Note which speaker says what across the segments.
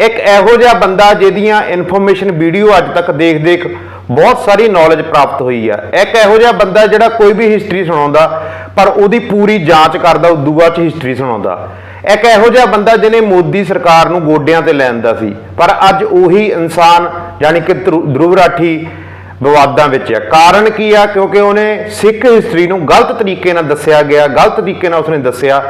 Speaker 1: ਇੱਕ ਇਹੋ ਜਿਹਾ ਬੰਦਾ ਜਿਹਦੀਆਂ ਇਨਫੋਰਮੇਸ਼ਨ ਵੀਡੀਓ ਅੱਜ ਤੱਕ ਦੇਖ ਦੇਖ ਬਹੁਤ ਸਾਰੀ ਨੌਲੇਜ ਪ੍ਰਾਪਤ ਹੋਈ ਆ। ਇੱਕ ਇਹੋ ਜਿਹਾ ਬੰਦਾ ਜਿਹੜਾ ਕੋਈ ਵੀ ਹਿਸਟਰੀ ਸੁਣਾਉਂਦਾ, ਪਰ ਉਹਦੀ ਪੂਰੀ ਜਾਂਚ ਕਰਦਾ, ਉਦੋਂ ਬਾਅਦ ਚ ਹਿਸਟਰੀ ਸੁਣਾਉਂਦਾ। ਇੱਕ ਇਹੋ ਜਿਹਾ ਬੰਦਾ ਜਿਹਨੇ ਮੋਦੀ ਸਰਕਾਰ ਨੂੰ ਗੋਡਿਆਂ ਤੇ ਲੈਂਦਾ ਸੀ, ਪਰ ਅੱਜ ਉਹੀ ਇਨਸਾਨ, ਯਾਨੀ ਕਿ ਧਰੂ- ਧਰੁਵ ਰਾਠੀ ਵਿਵਾਦਾਂ ਵਿੱਚ ਹੈ। ਕਾਰਨ ਕੀ ਆ? ਕਿਉਂਕਿ ਉਹਨੇ ਸਿੱਖ ਹਿਸਟਰੀ ਨੂੰ ਗਲਤ ਤਰੀਕੇ ਨਾਲ ਦੱਸਿਆ ਗਿਆ ਗਲਤ ਤਰੀਕੇ ਨਾਲ ਉਸਨੇ ਦੱਸਿਆ।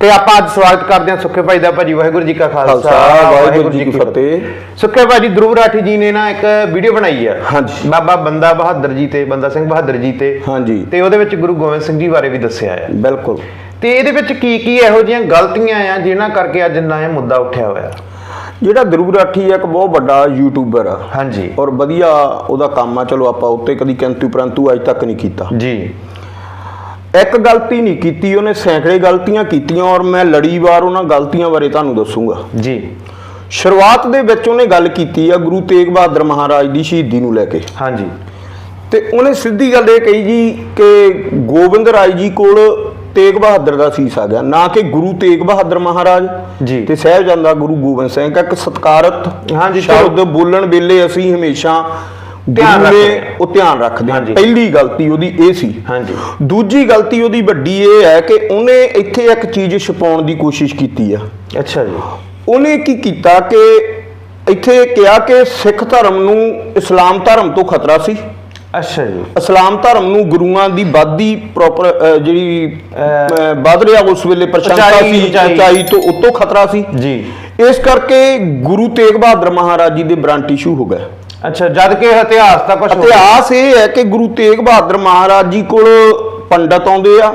Speaker 1: ਤੇ ਆਪਾਂ ਅੱਜ ਸਵਾਗਤ ਕਰਦੇ ਹਾਂ ਸੁੱਖੇ ਭਾਈ ਦਾ ਭਾਜੀ। ਵਾਹਿਗੁਰੂ ਜੀ ਕਾ ਖਾਲਸਾ
Speaker 2: ਵਾਹਿਗੁਰੂ ਜੀ ਕੀ ਫਤਿਹ।
Speaker 1: ਸੁੱਖੇ ਭਾਜੀ ਧਰੁਵ ਰਾਠੀ ਜੀ ਨੇ ਨਾ ਇੱਕ ਵੀਡੀਓ ਬਣਾਈ ਹੈ
Speaker 2: ਹਾਂਜੀ।
Speaker 1: ਬਾਬਾ ਬੰਦਾ ਬਹਾਦਰ ਜੀ ਤੇ ਬੰਦਾ ਸਿੰਘ ਬਹਾਦਰ ਜੀ ਤੇ।
Speaker 2: ਹਾਂਜੀ।
Speaker 1: ਤੇ ਉਹਦੇ ਵਿੱਚ ਗੁਰੂ ਗੋਬਿੰਦ ਸਿੰਘ ਜੀ ਬਾਰੇ ਵੀ ਦੱਸਿਆ ਹੈ
Speaker 2: ਬਿਲਕੁਲ।
Speaker 1: ਤੇ ਇਹਦੇ ਵਿੱਚ ਕੀ ਕੀ ਇਹੋ ਜਿਹੀਆਂ ਗਲਤੀਆਂ ਆ ਜਿਨ੍ਹਾਂ ਕਰਕੇ ਅੱਜ ਨਾ ਇਹ ਮੁੱਦਾ ਉੱਠਿਆ ਹੋਇਆ?
Speaker 2: ਜਿਹੜਾ ਦਰੂਬ ਰਾਠੀ ਇੱਕ ਬਹੁਤ ਵੱਡਾ ਯੂਟਿਊਬਰ ਆ।
Speaker 1: ਹਾਂਜੀ।
Speaker 2: ਔਰ ਵਧੀਆ ਉਹਦਾ ਕੰਮ ਆ ਚਲੋ ਆਪਾਂ ਉੱਤੇ ਕਦੀ ਕਿੰਤੂ ਪਰੰਤੂ ਅੱਜ ਤੱਕ ਨਹੀਂ ਕੀਤਾ।
Speaker 1: ਜੀ।
Speaker 2: ਇੱਕ ਗਲਤੀ ਨਹੀਂ ਕੀਤੀ ਉਹਨੇ ਸੈਂਕੜੇ ਗਲਤੀਆਂ ਕੀਤੀਆਂ ਔਰ ਮੈਂ ਲੜੀਵਾਰ ਉਹਨਾਂ ਗਲਤੀਆਂ ਬਾਰੇ ਤੁਹਾਨੂੰ ਦੱਸੂਗਾ।
Speaker 1: ਜੀ।
Speaker 2: ਸ਼ੁਰੂਆਤ ਦੇ ਵਿੱਚ ਉਹਨੇ ਗੱਲ ਕੀਤੀ ਆ ਗੁਰੂ ਤੇਗ ਬਹਾਦਰ ਮਹਾਰਾਜ ਦੀ ਸ਼ਹੀਦੀ ਨੂੰ ਲੈ ਕੇ।
Speaker 1: ਹਾਂਜੀ।
Speaker 2: ਤੇ ਉਹਨੇ ਸਿੱਧੀ ਗੱਲ ਇਹ ਕਹੀ ਜੀ ਕਿ ਗੋਬਿੰਦ ਰਾਏ ਜੀ ਕੋਲ ਤੇਗ ਬਹਾਦਰ ਦਾ ਸੀਸ ਆ ਗਿਆ ਨਾ ਕਿ ਗੁਰੂ ਤੇਗ ਬਹਾਦਰ ਮਹਾਰਾਜ
Speaker 1: ਜੀ।
Speaker 2: ਤੇ ਸਾਹਿਬਜ਼ਾਦਾ ਗੁਰੂ ਗੋਬਿੰਦ ਸਿੰਘ ਇੱਕ ਸਤਕਾਰਤ
Speaker 1: ਹਾਂਜੀ,
Speaker 2: ਸ਼ਬਦ ਬੋਲਣ ਵੇਲੇ ਅਸੀਂ ਹਮੇਸ਼ਾ
Speaker 1: ਧਿਆਨ ਰੱਖਦੇ।
Speaker 2: ਉਹ ਧਿਆਨ ਰੱਖਦੇ ਹਾਂ। ਪਹਿਲੀ ਗਲਤੀ ਉਹਦੀ ਇਹ ਸੀ।
Speaker 1: ਹਾਂਜੀ।
Speaker 2: ਦੂਜੀ ਗਲਤੀ ਉਹਦੀ ਵੱਡੀ ਇਹ ਹੈ ਕਿ ਉਹਨੇ ਇੱਥੇ ਇੱਕ ਚੀਜ਼ ਛੁਪਾਉਣ ਦੀ ਕੋਸ਼ਿਸ਼ ਕੀਤੀ ਆ।
Speaker 1: ਅੱਛਾ ਜੀ।
Speaker 2: ਉਹਨੇ ਕੀ ਕੀਤਾ ਕਿ ਇੱਥੇ ਕਿਹਾ ਕਿ ਸਿੱਖ ਧਰਮ ਨੂੰ ਇਸਲਾਮ ਧਰਮ ਤੋਂ ਖਤਰਾ ਸੀ।
Speaker 1: ਅੱਛਾ ਜੀ।
Speaker 2: ਇਸਲਾਮ ਧਰਮ ਨੂੰ ਗੁਰੂਆਂ ਦੀ ਵਾਦੀ ਪ੍ਰੋਪਰ ਜਿਹੜੀ ਵੱਧ ਰਿਹਾ ਉਸ ਵੇਲੇ ਪ੍ਰਸ਼ੰਸਾ ਸੀ।
Speaker 1: ਉਚਾਈ
Speaker 2: ਤੋਂ ਉਤੋਂ ਖਤਰਾ ਸੀ।
Speaker 1: ਜੀ।
Speaker 2: ਇਸ ਕਰਕੇ ਗੁਰੂ ਤੇਗ ਬਹਾਦਰ ਮਹਾਰਾਜ ਜੀ ਦੇ ਬ੍ਰਾਂਟ ਇਸ਼ੂ ਹੋ ਗਏ।
Speaker 1: ਅੱਛਾ ਜਦ ਕਿ ਇਤਿਹਾਸ ਤਾਂ ਕੁਝ
Speaker 2: ਇਤਿਹਾਸ ਇਹ ਹੈ ਕਿ ਗੁਰੂ ਤੇਗ ਬਹਾਦਰ ਮਹਾਰਾਜ ਜੀ ਕੋਲ ਪੰਡਤ ਆਉਂਦੇ ਆ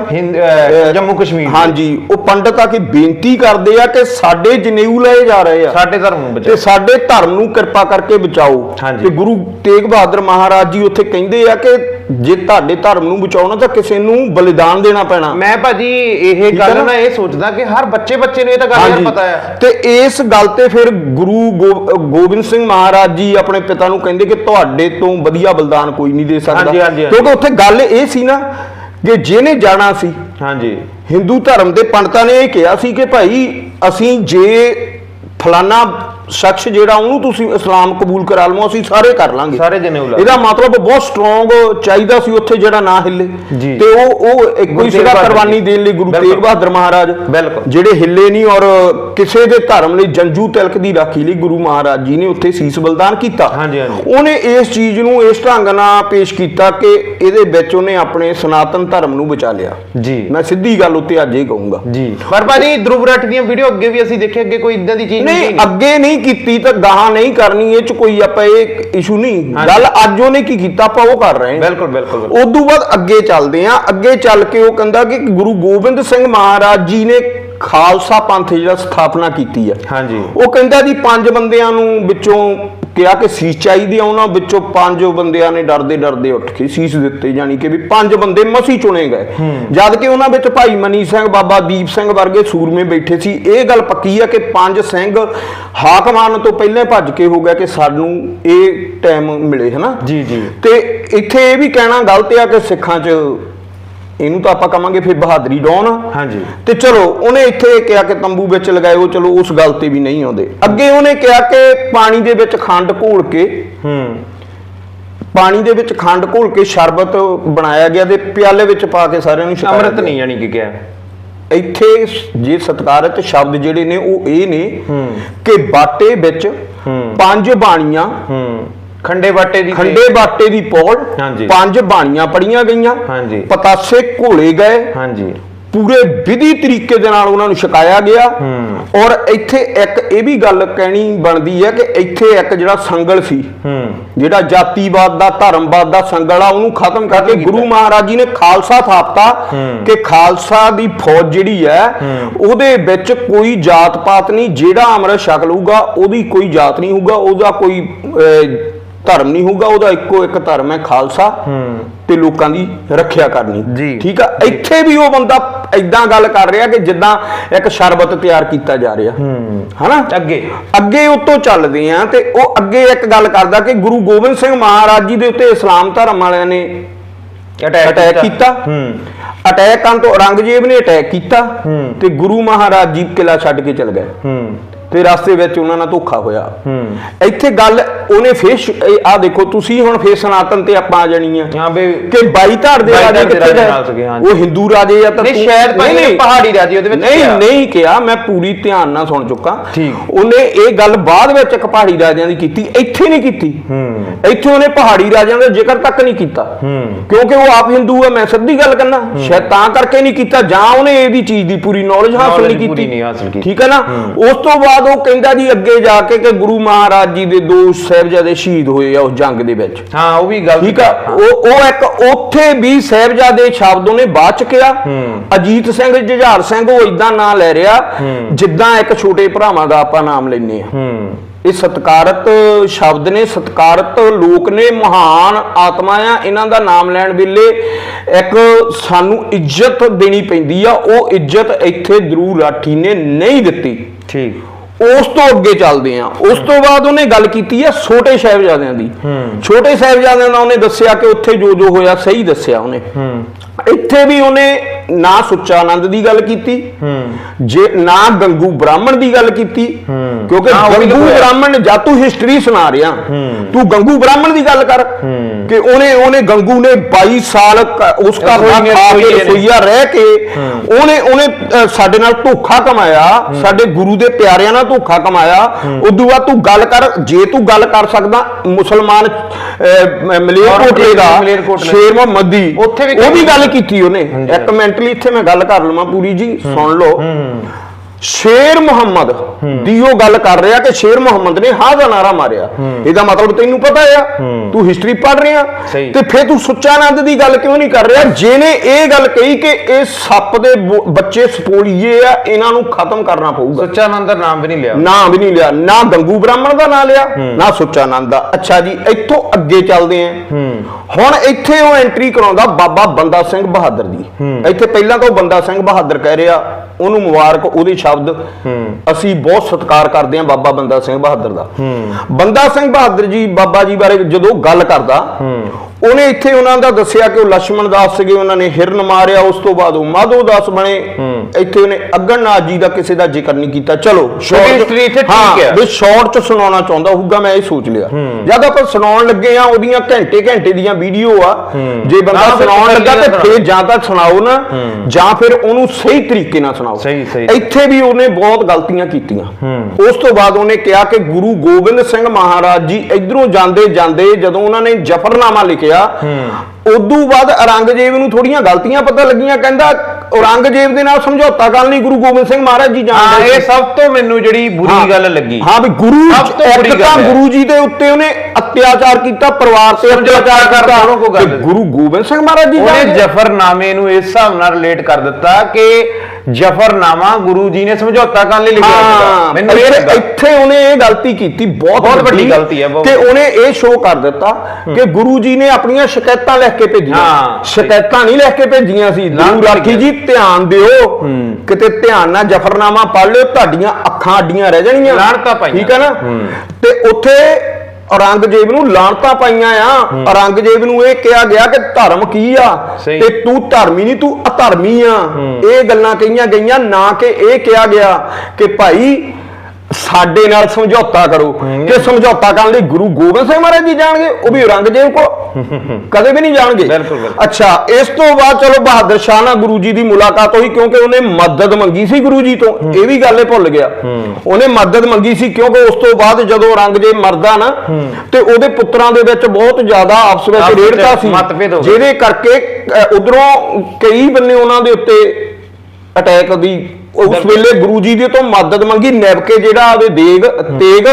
Speaker 1: ਜੰਮੂ ਕਸ਼ਮੀਰ।
Speaker 2: ਹਾਂਜੀ ਉਹ ਪੰਡਤ ਆ ਕੇ ਬੇਨਤੀ ਕਰਦੇ ਆ ਕਿ ਸਾਡੇ ਜਨੇਊ ਲਏ ਜਾ ਰਹੇ ਆ
Speaker 1: ਸਾਡੇ ਧਰਮ ਨੂੰ
Speaker 2: ਤੇ
Speaker 1: ਬਚਾਓ
Speaker 2: ਸਾਡੇ ਧਰਮ ਨੂੰ ਕਿਰਪਾ ਕਰਕੇ ਬਚਾਓ। ਤੇ ਗੁਰੂ ਤੇਗ ਬਹਾਦਰ ਮਹਾਰਾਜ ਜੀ ਉੱਥੇ ਕਹਿੰਦੇ ਆ ਕਿ ਜੇ ਤੁਹਾਡੇ ਧਰਮ ਨੂੰ ਬਚਾਉਣਾ ਤਾਂ ਕਿਸੇ ਨੂੰ ਬਲੀਦਾਨ ਦੇਣਾ ਪੈਣਾ
Speaker 1: ਮੈਂ ਭਾਜੀ ਇਹ ਗੱਲ
Speaker 2: ਨਾ?
Speaker 1: ਇਹ ਸੋਚਦਾ ਕਿ ਹਰ ਬੱਚੇ ਬੱਚੇ ਨੂੰ ਇਹ ਤਾਂ ਗੱਲ ਯਾਰ। ਪਤਾ ਹੈ
Speaker 2: ਤੇ ਇਸ ਗੱਲ ਤੇ ਫਿਰ ਗੁਰੂ ਗੋਬਿੰਦ ਸਿੰਘ ਮਹਾਰਾਜ ਜੀ ਆਪਣੇ ਪਿਤਾ ਨੂੰ ਕਹਿੰਦੇ ਕਿ ਤੁਹਾਡੇ ਤੋਂ ਵਧੀਆ ਬਲੀਦਾਨ ਕੋਈ ਨਹੀਂ ਦੇ ਸਕਦਾ। ਕਿਉਂਕਿ ਉੱਥੇ ਗੱਲ ਇਹ ਸੀ ਨਾ ਕਿ ਜਿਹਨੇ ਜਾਣਾ ਸੀ
Speaker 1: ਹਾਂਜੀ।
Speaker 2: ਹਿੰਦੂ ਧਰਮ ਦੇ ਪੰਡਤਾਂ ਨੇ ਇਹ ਕਿਹਾ ਸੀ ਕਿ ਭਾਈ ਅਸੀਂ ਜੇ ਫਲਾਨਾ ਸ਼ਖਸ ਜਿਹੜਾ ਉਹਨੂੰ ਤੁਸੀਂ ਇਸਲਾਮ ਕਬੂਲ ਕਰਾ ਲਵੋ ਅਸੀਂ ਸਾਰੇ ਕਰ ਲਾਂਗੇ
Speaker 1: ਸਾਰੇ ਜਨੇਊ ਲਾ
Speaker 2: ਇਹਦਾ ਮਤਲਬ ਬਹੁਤ ਸਟਰੋਂਗ ਚਾਹੀਦਾ ਸੀ ਉੱਥੇ ਜਿਹੜਾ ਨਾ ਹਿੱਲੇ। ਤੇ ਉਹ ਉਹ ਕੋਈ
Speaker 1: ਬਹਾਦਰ
Speaker 2: ਕੁਰਬਾਨੀ। ਦੇਣ ਲਈ ਗੁਰੂ। ਤੇਗ ਬਹਾਦਰ ਮਹਾਰਾਜ। ਜਿਹੜੇ ਹਿੱਲੇ ਨਹੀਂ ਔਰ ਕਿਸੇ ਦੇ ਧਰਮ ਲਈ ਜੰਜੂ ਤਿਲਕ ਦੀ ਰਾਖੀ ਲਈ ਗੁਰੂ ਮਹਾਰਾਜ ਜੀ ਨੇ ਉੱਥੇ ਸੀਸ ਬਲਿਦਾਨ ਕੀਤਾ। ਉਹਨੇ ਇਸ ਚੀਜ਼ ਨੂੰ ਇਸ ਢੰਗ ਨਾਲ ਪੇਸ਼ ਕੀਤਾ ਕਿ ਇਹਦੇ ਵਿੱਚ ਉਹਨੇ ਆਪਣੇ ਸਨਾਤਨ ਧਰਮ ਨੂੰ ਬਚਾ ਲਿਆ
Speaker 1: ਜੀ
Speaker 2: ਮੈਂ ਸਿੱਧੀ ਗੱਲ ਉੱਤੇ ਅੱਜ ਇਹ ਕਹੂੰਗਾ
Speaker 1: ਜੀ ਪਰ ਭਾਜੀ ਧਰੁਵ ਰੱਟ ਦੀਆਂ ਵੀਡੀਓ ਅੱਗੇ ਵੀ ਅਸੀਂ ਦੇਖੇ ਅੱਗੇ ਕੋਈ ਇਦਾਂ ਦੀ ਚੀਜ਼
Speaker 2: ਨਹੀਂ ਅੱਗੇ ਨਹੀਂ ਕੀਤੀ ਤਾਂ ਗਾਹਾਂ ਨਹੀਂ ਕਰਨੀ ਇਹ ਚ ਕੋਈ ਆਪਾਂ ਇਹ ਇਸ਼ੂ ਨਹੀਂ। ਗੱਲ ਅੱਜ ਉਹਨੇ ਕੀ ਕੀਤਾ ਆਪਾਂ ਉਹ ਕਰ ਰਹੇ ਹਾਂ।
Speaker 1: ਬਿਲਕੁਲ ਬਿਲਕੁਲ।
Speaker 2: ਉਦੋਂ ਬਾਅਦ ਅੱਗੇ ਚੱਲਦੇ ਆ ਅੱਗੇ ਚੱਲ ਕੇ ਉਹ ਕਹਿੰਦਾ ਕਿ ਗੁਰੂ ਗੋਬਿੰਦ ਸਿੰਘ ਮਹਾਰਾਜ ਜੀ ਨੇ ਖਾਲਸਾ ਪੰਥ ਜਿਹੜਾ ਸਥਾਪਨਾ ਕੀਤੀ ਆ
Speaker 1: ਹਾਂਜੀ।
Speaker 2: ਉਹ ਕਹਿੰਦਾ ਜੀ ਪੰਜ ਬੰਦਿਆਂ ਨੂੰ ਵਿੱਚੋਂ ਕਿਹਾ ਕਿ ਸੀਸ ਚਾਹੀਦੀ ਆ ਉਹਨਾਂ ਵਿੱਚੋਂ ਪੰਜ ਬੰਦਿਆਂ ਨੇ ਡਰਦੇ ਡਰਦੇ ਉੱਠ ਕੇ ਸੀਸ ਦਿੱਤੇ ਜਾਨੀ ਕਿ ਵੀ ਪੰਜ ਬੰਦੇ ਮਸੀ ਚੁਣੇ ਗਏ। ਜਦ ਕਿ ਉਹਨਾਂ ਵਿੱਚ ਭਾਈ ਮਨੀ ਸਿੰਘ ਬਾਬਾ ਦੀਪ ਸਿੰਘ ਵਰਗੇ ਸੂਰਮੇ ਬੈਠੇ ਸੀ। ਇਹ ਗੱਲ ਪੱਕੀ ਆ ਕਿ ਪੰਜ ਸਿੰਘ ਹਾਕਮਾਨ ਤੋਂ ਪਹਿਲਾਂ ਭੱਜ ਕੇ ਹੋ ਗਿਆ ਕਿ ਸਾਨੂੰ ਇਹ ਟਾਈਮ ਮਿਲੇ ਹਨਾ?
Speaker 1: ਜੀ ਜੀ।
Speaker 2: ਤੇ ਇੱਥੇ ਇਹ ਵੀ ਕਹਿਣਾ ਗਲਤ ਆ ਕਿ ਸਿੱਖਾਂ 'ਚ ਇਹਨੂੰ ਤਾਂ ਆਪਾਂ ਕਵਾਂਗੇ ਫਿਰ ਬਹਾਦਰੀ ਡਾਉਨ ਆ
Speaker 1: ਹਾਂਜੀ
Speaker 2: ਤੇ ਚਲੋ ਉਹਨੇ ਇੱਥੇ ਕਿਹਾ ਕਿ ਤੰਬੂ ਵਿੱਚ ਲਗਾਇਓ ਚਲੋ ਉਸ ਗੱਲ ਤੇ ਵੀ ਨਹੀਂ ਆਉਂਦੇ ਅੱਗੇ ਉਹਨੇ ਕਿਹਾ ਕਿ ਪਾਣੀ ਦੇ ਵਿੱਚ ਖੰਡ ਘੋਲ ਕੇ
Speaker 1: ਹੂੰ
Speaker 2: ਪਾਣੀ ਦੇ ਵਿੱਚ ਖੰਡ ਘੋਲ ਕੇ ਸ਼ਰਬਤ ਬਣਾਇਆ ਗਿਆ ਤੇ ਪਿਆਲੇ ਵਿੱਚ ਪਾ ਕੇ ਸਾਰਿਆਂ ਨੂੰ ਛਕਾਇਆ
Speaker 1: ਅੰਮ੍ਰਿਤ। ਨਹੀਂ ਜਾਣੀ ਕਿ ਕਿਹਾ
Speaker 2: ਇੱਥੇ ਜੇ ਸਤਕਾਰਤ ਸ਼ਬਦ ਜਿਹੜੇ ਨੇ ਉਹ ਇਹ ਨੇ
Speaker 1: ਹੂੰ।
Speaker 2: ਕਿ ਬਾਟੇ ਵਿੱਚ
Speaker 1: ਹੂੰ।
Speaker 2: ਪੰਜ ਬਾਣੀਆਂ
Speaker 1: ਹੂੰ ਖੰਡੇ ਬਾਟੇ ਦੀ
Speaker 2: ਖੰਡੇ ਬਾਟੇ ਦੀ ਪੌੜ। ਪੰਜ ਬਾਣੀਆਂ ਪੜੀਆਂ ਗਈਆਂ
Speaker 1: ਹਾਂਜੀ।
Speaker 2: ਪਤਾਸੇ ਘੋਲੇ ਗਏ
Speaker 1: ਹਾਂਜੀ
Speaker 2: ਪੂਰੇ ਵਿਧੀ ਤਰੀਕੇ ਦੇ ਨਾਲ ਉਹਨਾਂ ਨੂੰ ਛਕਾਇਆ ਗਿਆ
Speaker 1: ਹੂੰ।
Speaker 2: ਔਰ ਇੱਥੇ ਇੱਕ ਇਹ ਵੀ ਗੱਲ ਕਹਿਣੀ ਬਣਦੀ ਹੈ ਕਿ ਇੱਥੇ ਇੱਕ ਜਿਹੜਾ ਸੰਗਲ ਸੀ
Speaker 1: ਹੂੰ
Speaker 2: ਜਿਹੜਾ ਜਾਤੀਵਾਦ ਦਾ ਧਰਮਵਾਦ ਦਾ ਸੰਗਲ ਆ ਉਹਨੂੰ ਖਤਮ ਕਰਕੇ। ਗੁਰੂ ਮਹਾਰਾਜ ਜੀ ਨੇ ਖਾਲਸਾ ਥਾਪਤਾ। ਕਿ ਖਾਲਸਾ ਦੀ ਫੌਜ ਜਿਹੜੀ ਹੈ। ਉਹਦੇ ਵਿੱਚ ਕੋਈ ਜਾਤ ਪਾਤ ਨਹੀਂ ਜਿਹੜਾ ਅੰਮ੍ਰਿਤ ਛਕ ਲਊਗਾ ਉਹਦੀ ਕੋਈ ਜਾਤ ਨਹੀਂ ਹੋਊਗਾ ਉਹਦਾ ਕੋਈ ਧਰਮ ਨਹੀਂ ਹੋਊਗਾ ਉਹਦਾ ਇੱਕੋ ਇੱਕ ਧਰਮ ਹੈ ਖਾਲਸਾ
Speaker 1: ਹੂੰ।
Speaker 2: ਤੇ ਲੋਕਾਂ ਦੀ ਰੱਖਿਆ ਕਰਨੀ। ਠੀਕ ਆ? ਇੱਥੇ ਵੀ ਉਹ ਬੰਦਾ ਐਦਾਂ ਗੱਲ ਕਰ ਰਿਹਾ ਕਿ ਜਿੱਦਾਂ ਇੱਕ ਸ਼ਰਬਤ ਤਿਆਰ ਕੀਤਾ ਜਾ ਰਿਹਾ।
Speaker 1: ਹੂੰ।
Speaker 2: ਹਨਾ?
Speaker 1: ਅੱਗੇ।
Speaker 2: ਅੱਗੇ ਉਤੋਂ ਚੱਲਦੇ ਆ ਤੇ ਉਹ ਅੱਗੇ ਇੱਕ ਗੱਲ ਕਰਦਾ ਕਿ ਗੁਰੂ ਗੋਬਿੰਦ ਸਿੰਘ ਮਹਾਰਾਜ ਜੀ ਦੇ ਉੱਤੇ ਇਸਲਾਮ ਧਰਮ ਵਾਲਿਆਂ ਨੇ ਅਟੈਕ ਕੀਤਾ।
Speaker 1: ਹੂੰ।
Speaker 2: ਅਟੈਕ ਕਰਨ ਤੋਂ ਔਰੰਗਜ਼ੇਬ ਨੇ ਅਟੈਕ ਕੀਤਾ। ਤੇ ਗੁਰੂ ਮਹਾਰਾਜ ਜੀ ਕਿਲਾ ਛੱਡ ਕੇ ਚਲ ਗਏ।
Speaker 1: ਹੂੰ।
Speaker 2: ਤੇ ਰਸਤੇ ਵਿੱਚ ਉਹਨਾਂ ਨਾਲ ਧੋਖਾ ਹੋਇਆ। ਇੱਥੇ ਗੱਲ ਉਹਨੇ ਫੇਰ ਆ ਦੇਖੋ ਤੁਸੀਂ ਹੁਣ ਫੇਰ ਸਨਾਤਨ ਤੇ ਆਪਾਂ ਆ ਜਾਣੀ ਆ।
Speaker 1: ਹਾਂ ਬਈ
Speaker 2: ਕਿ ਬਾਈ ਧਾੜ ਦੇ ਰਾਜੇ ਕਿੱਥੇ ਗਏ। ਉਹ ਹਿੰਦੂ ਰਾਜੇ ਆ ਤਾਂ
Speaker 1: ਨਹੀਂ ਸ਼ਾਇਦ ਭਾਈ ਪਹਾੜੀ ਰਾਜੀ ਉਹਦੇ ਵਿੱਚ
Speaker 2: ਨਹੀਂ। ਨਹੀਂ ਕਿਹਾ ਮੈਂ ਪੂਰੀ ਧਿਆਨ ਨਾਲ ਸੁਣ ਚੁੱਕਾ। ਉਹਨੇ ਇਹ ਗੱਲ ਬਾਅਦ ਵਿੱਚ ਇੱਕ ਪਹਾੜੀ ਰਾਜਿਆਂ ਦੀ ਕੀਤੀ ਇੱਥੇ ਨਹੀਂ ਕੀਤੀ। ਇੱਥੇ ਉਹਨੇ ਪਹਾੜੀ ਰਾਜਿਆਂ ਦਾ ਜ਼ਿਕਰ ਤੱਕ ਨਹੀਂ ਕੀਤਾ। ਕਿਉਂਕਿ ਉਹ ਆਪ ਹਿੰਦੂ ਆ ਮੈਂ ਸਿੱਧੀ ਗੱਲ ਕਰਨਾ ਸ਼ਾਇਦ ਤਾਂ ਕਰਕੇ ਨਹੀਂ ਕੀਤਾ ਜਾਂ ਉਹਨੇ ਇਹਦੀ ਚੀਜ਼ ਦੀ ਪੂਰੀ ਨੌਲੇਜ ਹਾਸਲ ਨਹੀਂ ਕੀਤੀ। ਠੀਕ ਹੈ ਨਾ? ਉਸ ਤੋਂ ਬਾਅਦ ਉਹ ਕਹਿੰਦਾ ਜੀ ਅੱਗੇ ਜਾ ਕੇ ਕਿ ਗੁਰੂ ਮਹਾਰਾਜ ਜੀ ਦੇ ਦੋ ਸਾਹਿਬਜ਼ਾਦੇ ਸ਼ਹੀਦ ਹੋਏ ਆ ਉਸ ਜੰਗ ਦੇ ਵਿੱਚ।
Speaker 1: ਹਾਂ ਉਹ ਵੀ ਗੱਲ
Speaker 2: ਠੀਕ ਆ? ਉਹ ਉਹ ਇੱਕ ਉੱਥੇ ਵੀ ਸਾਹਿਬਜ਼ਾਦੇ ਸ਼ਬਦ ਉਹਨੇ ਬਾਅਦ ਚ ਕਿਹਾ। ਅਜੀਤ ਸਿੰਘ ਜੁਝਾਰ ਸਿੰਘ ਉਹ ਇਦਾਂ ਨਾਂ ਲੈ ਰਿਹਾ ਜਿੱਦਾਂ ਇੱਕ ਛੋਟੇ ਭਰਾਵਾਂ ਦਾ ਆਪਾਂ ਨਾਮ ਲੈਨੇ ਆ। ਇਹ ਸਤਕਾਰਤ ਸ਼ਬਦ ਨੇ ਸਤਕਾਰਤ ਲੋਕ ਨੇ ਮਹਾਨ ਆਤਮਾ ਆ। ਇਹਨਾਂ ਦਾ ਨਾਮ ਲੈਣ ਵੇਲੇ ਇੱਕ ਸਾਨੂੰ ਇੱਜ਼ਤ ਦੇਣੀ ਪੈਂਦੀ ਆ। ਉਹ ਇੱਜ਼ਤ ਇੱਥੇ ਦਰੂ ਰਾਠੀ ਨੇ ਨਹੀਂ ਦਿੱਤੀ।
Speaker 1: ਠੀਕ।
Speaker 2: ਉਸ ਤੋਂ ਅੱਗੇ ਚੱਲਦੇ ਆ ਉਸ ਤੋਂ ਬਾਅਦ ਉਹਨੇ ਗੱਲ ਕੀਤੀ ਹੈ ਛੋਟੇ ਸਾਹਿਬਜ਼ਾਦਿਆਂ ਦੀ। ਛੋਟੇ ਸਾਹਿਬਜ਼ਾਦਿਆਂ ਦਾ ਉਹਨੇ ਦੱਸਿਆ ਕਿ ਉੱਥੇ ਜੋ ਜੋ ਹੋਇਆ ਸਹੀ ਦੱਸਿਆ ਉਹਨੇ। ਇੱਥੇ ਵੀ ਉਹਨੇ ਨਾ ਸੁੱਚਾ ਆਨੰਦ ਦੀ ਗੱਲ ਕੀਤੀ। ਜੇ ਨਾ ਗੰਗੂ ਬ੍ਰਾਹਮਣ ਦੀ ਗੱਲ ਕੀਤੀ। ਕਿਉਂਕਿ ਗੰਗੂ। ਬ੍ਰਾਹਮਣ ਜਾਂ ਤੂੰ ਹਿਸਟਰੀ ਸੁਣਾ ਰਿਹਾ। ਤੂੰ ਗੰਗੂ ਬ੍ਰਾਹਮਣ ਦੀ ਗੱਲ ਕਰ। ਕਿ ਉਹਨੇ ਉਹਨੇ ਗੰਗੂ ਨੇ 22 ਸਾਲ ਉਸ ਘਰ ਦਾ
Speaker 1: ਰਸੋਈਆਂ-
Speaker 2: ਖਾ ਕੇ
Speaker 1: ਰਸੋਈਏ ਨੇ।
Speaker 2: ਰਸੋਈਆ ਰਹਿ ਕੇ ਉਹਨੇ ਉਹਨੇ ਸਾਡੇ ਨਾਲ ਧੋਖਾ ਕਮਾਇਆ। ਸਾਡੇ ਗੁਰੂ ਦੇ ਪਿਆਰਿਆਂ ਨਾਲ ਧੋਖਾ ਕਮਾਇਆ ਉਦੋਂ ਬਾਅਦ ਤੂੰ ਗੱਲ ਕਰ ਜੇ ਤੂੰ ਗੱਲ ਕਰ ਸਕਦਾ ਮੁਸਲਮਾਨ ਮਲੇਰਕੋਟਲੇ ਦਾ। ਸ਼ੇਰ ਮੁਹੰਮਦ ਦੀ
Speaker 1: ਉੱਥੇ ਵੀ
Speaker 2: ਉਹ ਵੀ ਗੱਲ ਕੀਤੀ ਉਹਨੇ। ਇੱਕ ਮਿੰਟ ਲਈ ਇੱਥੇ ਮੈਂ ਗੱਲ ਕਰ ਲਵਾਂ ਪੂਰੀ ਜੀ ਸੁਣ ਲਓ ਸ਼ੇਰ ਮੁਹੰਮਦ ਦੀ ਉਹ ਗੱਲ ਕਰ ਰਿਹਾ ਕਿ ਸ਼ੇਰ ਮੁਹੰਮਦ ਨੇ ਹਾਂ ਦਾ ਨਾਰਾ ਮਾਰਿਆ। ਇਹਦਾ ਮਤਲਬ ਤੈਨੂੰ ਪਤਾ ਆ ਤੂੰ ਹਿਸਟਰੀ ਪੜ੍ਹ ਰਿਹਾ। ਤੇ ਫਿਰ ਤੂੰ ਸੁੱਚਾ ਆਨੰਦ ਦੀ ਗੱਲ ਕਿਉਂ ਨਹੀਂ ਕਰ ਰਿਹਾ? ਜਿਹਨੇ ਇਹ ਗੱਲ ਕਹੀ ਕਿ ਇਹ ਸੱਪ ਦੇ ਬੱਚੇ ਸਪੋਲੀਏ ਆ ਇਹਨਾਂ ਨੂੰ ਖਤਮ ਕਰਨਾ ਪਊਗਾ।
Speaker 1: ਸੱਚਾਨੰਦ ਦਾ ਨਾਮ ਵੀ ਨਹੀਂ ਲਿਆ।
Speaker 2: ਨਾਂ ਵੀ ਨਹੀਂ ਲਿਆ ਨਾ ਗੰਗੂ ਬ੍ਰਾਹਮਣ ਦਾ ਨਾਂ ਲਿਆ ਨਾ ਸੁੱਚਾ ਆਨੰਦ ਦਾ। ਅੱਛਾ ਜੀ ਇੱਥੋਂ ਅੱਗੇ ਚੱਲਦੇ ਆਂ। ਹੁਣ ਇੱਥੇ ਉਹ ਐਂਟਰੀ ਕਰਾਉਂਦਾ ਬਾਬਾ ਬੰਦਾ ਸਿੰਘ ਬਹਾਦਰ ਦੀ ਇੱਥੇ ਪਹਿਲਾਂ ਤਾਂ ਉਹ ਬੰਦਾ ਸਿੰਘ ਬਹਾਦਰ ਕਹਿ ਰਿਹਾ ਉਹਨੂੰ ਮੁਬਾਰਕ ਉਹਦੇ ਸ਼ਬਦ ਅਸੀਂ ਬਹੁਤ ਸਤਿਕਾਰ ਕਰਦੇ ਹਾਂ ਬਾਬਾ ਬੰਦਾ ਸਿੰਘ ਬਹਾਦਰ ਦਾ। ਬੰਦਾ ਸਿੰਘ ਬਹਾਦਰ ਜੀ ਬਾਬਾ ਜੀ ਬਾਰੇ ਜਦੋਂ ਗੱਲ ਕਰਦਾ ਉਹਨੇ ਇੱਥੇ ਉਹਨਾਂ ਦਾ ਦੱਸਿਆ ਕਿ ਉਹ ਲక్ష్మణ ਦਾਸ ਸੀਗੇ ਉਹਨਾਂ ਨੇ ਹਿਰਨ ਮਾਰਿਆ ਉਸ ਤੋਂ ਬਾਅਦ ਉਹ ਮਾਧੋ ਦਾਸ ਬਣੇ। ਇੱਥੇ ਉਹਨੇ ਅਗਨਨਾਥ ਜੀ ਦਾ ਕਿਸੇ ਦਾ ਜ਼ਿਕਰ ਨਹੀਂ ਕੀਤਾ। ਚਲੋ ਹਿਸਟਰੀ ਸੁਣਾਉਣਾ ਚਾਹੁੰਦਾ ਹੋਊਗਾ ਮੈਂ ਇਹ ਸੋਚ ਲਿਆ। ਜਦ ਆਪਾਂ ਸੁਣਾਉਣ ਲੱਗੇ ਆ ਉਹਦੀਆਂ ਘੰਟੇ ਘੰਟੇ ਦੀਆਂ ਵੀਡੀਓ ਆ ਜੇ ਬੰਦਾ ਸੁਣਾਉਣ ਲੱਗਾ ਤੇ ਫੇਰ ਜਾਂ ਤਾਂ ਸੁਣਾਓ ਨਾ ਜਾਂ ਫਿਰ ਉਹਨੂੰ ਸਹੀ ਤਰੀਕੇ ਨਾਲ ਸੁਣਾਓ। ਇੱਥੇ ਵੀ ਉਹਨੇ ਬਹੁਤ ਗਲਤੀਆਂ ਕੀਤੀਆਂ। ਉਸ ਤੋਂ ਬਾਅਦ ਉਹਨੇ ਕਿਹਾ ਕਿ ਗੁਰੂ ਗੋਬਿੰਦ ਸਿੰਘ ਮਹਾਰਾਜ ਜੀ ਇਧਰੋਂ ਜਾਂਦੇ ਜਾਂਦੇ ਜਦੋਂ ਉਹਨਾਂ ਨੇ ਜਫਰਨਾਮਾ ਲਿਖਿਆ ਉਦੋਂ ਬਾਅਦ ਔਰੰਗਜ਼ੇਬ ਨੂੰ ਥੋੜੀਆਂ ਗਲਤੀਆਂ ਪਤਾ ਲੱਗੀਆਂ ਕਹਿੰਦਾ ਔਰੰਗਜ਼ੇਬ ਦੇ ਨਾਲ ਸਮਝੌਤਾ ਕਰਨ ਲਈ ਗੁਰੂ ਗੋਬਿੰਦ ਸਿੰਘ ਮਹਾਰਾਜ ਜੀ
Speaker 1: ਹਾਂ
Speaker 2: ਜਾਂਦੇ
Speaker 1: ਇਹ ਸਭ ਤੋਂ ਮੈਨੂੰ ਜਿਹੜੀ। ਬੁਰੀ ਗੱਲ ਲੱਗੀ
Speaker 2: ਹਾਂ ਵੀ ਗੁਰੂ ਇੱਕ ਤਾਂ। ਗੁਰੂ ਜੀ ਦੇ ਉੱਤੇ ਉਹਨੇ ਅਤਿਆਚਾਰ ਕੀਤਾ ਪਰਿਵਾਰ ਤੇ ਅਤਿਆਚਾਰ ਕੀਤਾ
Speaker 1: ਉਹਨੂੰ ਕੋਈ ਗੱਲ।
Speaker 2: ਗੁਰੂ ਗੋਬਿੰਦ ਸਿੰਘ ਮਹਾਰਾਜ ਜੀ
Speaker 1: ਉਹਨੇ। ਜਫਰਨਾਮੇ ਨੂੰ ਇਸ ਹਿਸਾਬ ਨਾਲ ਰਿਲੇਟ ਕਰ ਦਿੱਤਾ ਕਿ ਜਫਰਨਾਮਾ ਗੁਰੂ ਜੀ ਨੇ ਸਮਝੌਤਾ ਕਰਨ ਲਈ ਲਿਖਿਆ
Speaker 2: ਹਾਂ
Speaker 1: ਮੈਨੂੰ ਇਹ
Speaker 2: ਇੱਥੇ-
Speaker 1: ਲੱਗਾ
Speaker 2: ਇੱਥੇ ਉਹਨੇ ਇਹ ਗਲਤੀ ਕੀਤੀ ਬਹੁਤ
Speaker 1: ਬਹੁਤ ਵੱਡੀ ਗਲਤੀ ਹੈ, ਬਹੁਤ।
Speaker 2: ਕਿ ਉਹਨੇ ਇਹ ਸ਼ੋਅ ਕਰ ਦਿੱਤਾ ਕਿ ਗੁਰੂ ਜੀ ਨੇ ਆਪਣੀਆਂ ਸ਼ਿਕਾਇਤਾਂ ਲਿਖ ਕੇ ਭੇਜੀਆਂ।
Speaker 1: ਹਾਂ।
Speaker 2: ਸ਼ਿਕਾਇਤਾਂ ਨਹੀਂ ਲਿਖ ਕੇ ਭੇਜੀਆਂ ਸੀ।
Speaker 1: ਨਾ
Speaker 2: ਗੁਰੂ ਰਾਖੀ ਜੀ ਧਿਆਨ ਦਿਓ। ਕਿਤੇ ਧਿਆਨ ਨਾਲ ਜਫਰਨਾਮਾ ਪੜ੍ਹ ਲਿਓ ਤੁਹਾਡੀਆਂ ਅੱਖਾਂ ਅੱਡੀਆਂ ਰਹਿ ਜਾਣਗੀਆਂ
Speaker 1: ਪਾਈਆਂ।
Speaker 2: ਠੀਕ ਹੈ ਨਾ? ਤੇ ਉੱਥੇ ਔਰੰਗਜ਼ੇਬ ਨੂੰ ਲਾਣਤਾਂ ਪਾਈਆਂ ਆ। ਔਰੰਗਜ਼ੇਬ ਨੂੰ ਇਹ ਕਿਹਾ ਗਿਆ ਕਿ ਧਰਮ ਕੀ ਆ?
Speaker 1: ਸਹੀ।
Speaker 2: ਤੇ ਤੂੰ ਧਰਮੀ ਨਹੀਂ ਤੂੰ ਅਧਰਮੀ ਆ। ਇਹ ਗੱਲਾਂ ਕਹੀਆਂ ਗਈਆਂ ਨਾ ਕਿ ਇਹ ਕਿਹਾ ਗਿਆ ਕਿ ਭਾਈ ਸਾਡੇ ਨਾਲ ਸਮਝੌਤਾ ਕਰੋ। ਕਿ ਸਮਝੌਤਾ ਕਰਨ ਲਈ ਗੁਰੂ ਗੋਬਿੰਦ ਸਿੰਘ ਮਹਾਰਾਜ ਜੀ ਜਾਣਗੇ ਉਹ ਵੀ ਔਰੰਗਜ਼ੇਬ ਕੋ ਕਦੇ ਵੀ ਨਹੀਂ ਜਾਣਗੇ। ਅੱਛਾ ਇਸ ਤੋਂ ਬਾਅਦ ਚਲੋ ਬਹਾਦਰ ਸ਼ਾਹ ਨਾਲ ਗੁਰੂ ਜੀ ਦੀ ਮੁਲਾਕਾਤ ਹੋਈ ਕਿਉਂਕਿ ਉਹਨੇ ਮਦਦ ਮੰਗੀ ਸੀ ਗੁਰੂ ਜੀ ਤੋਂ। ਇਹ ਵੀ ਗੱਲ ਇਹ ਭੁੱਲ ਗਿਆ। ਉਹਨੇ ਮਦਦ ਮੰਗੀ ਸੀ ਕਿਉਂਕਿ ਉਸ ਤੋਂ ਬਾਅਦ ਜਦੋਂ ਔਰੰਗਜ਼ੇਬ ਮਰਦਾ ਨਾ ਤੇ ਉਹਦੇ ਪੁੱਤਰਾਂ ਦੇ ਵਿੱਚ ਬਹੁਤ ਜ਼ਿਆਦਾ ਆਪਸ ਵਿੱਚ ਰੇੜਤਾ ਸੀ। ਜਿਹਦੇ ਕਰਕੇ ਉਧਰੋਂ ਕਈ ਬੰਨੇ ਉਹਨਾਂ ਦੇ ਉੱਤੇ ਅਟੈਕ ਦੀ ਉਸ ਵੇਲੇ ਗੁਰੂ ਜੀ ਦੇ ਤੋਂ ਮਦਦ ਮੰਗੀ ਨੈਬਕੇ ਜਿਹੜਾ ਆਵੇ ਦੇਗ ਤੇਗ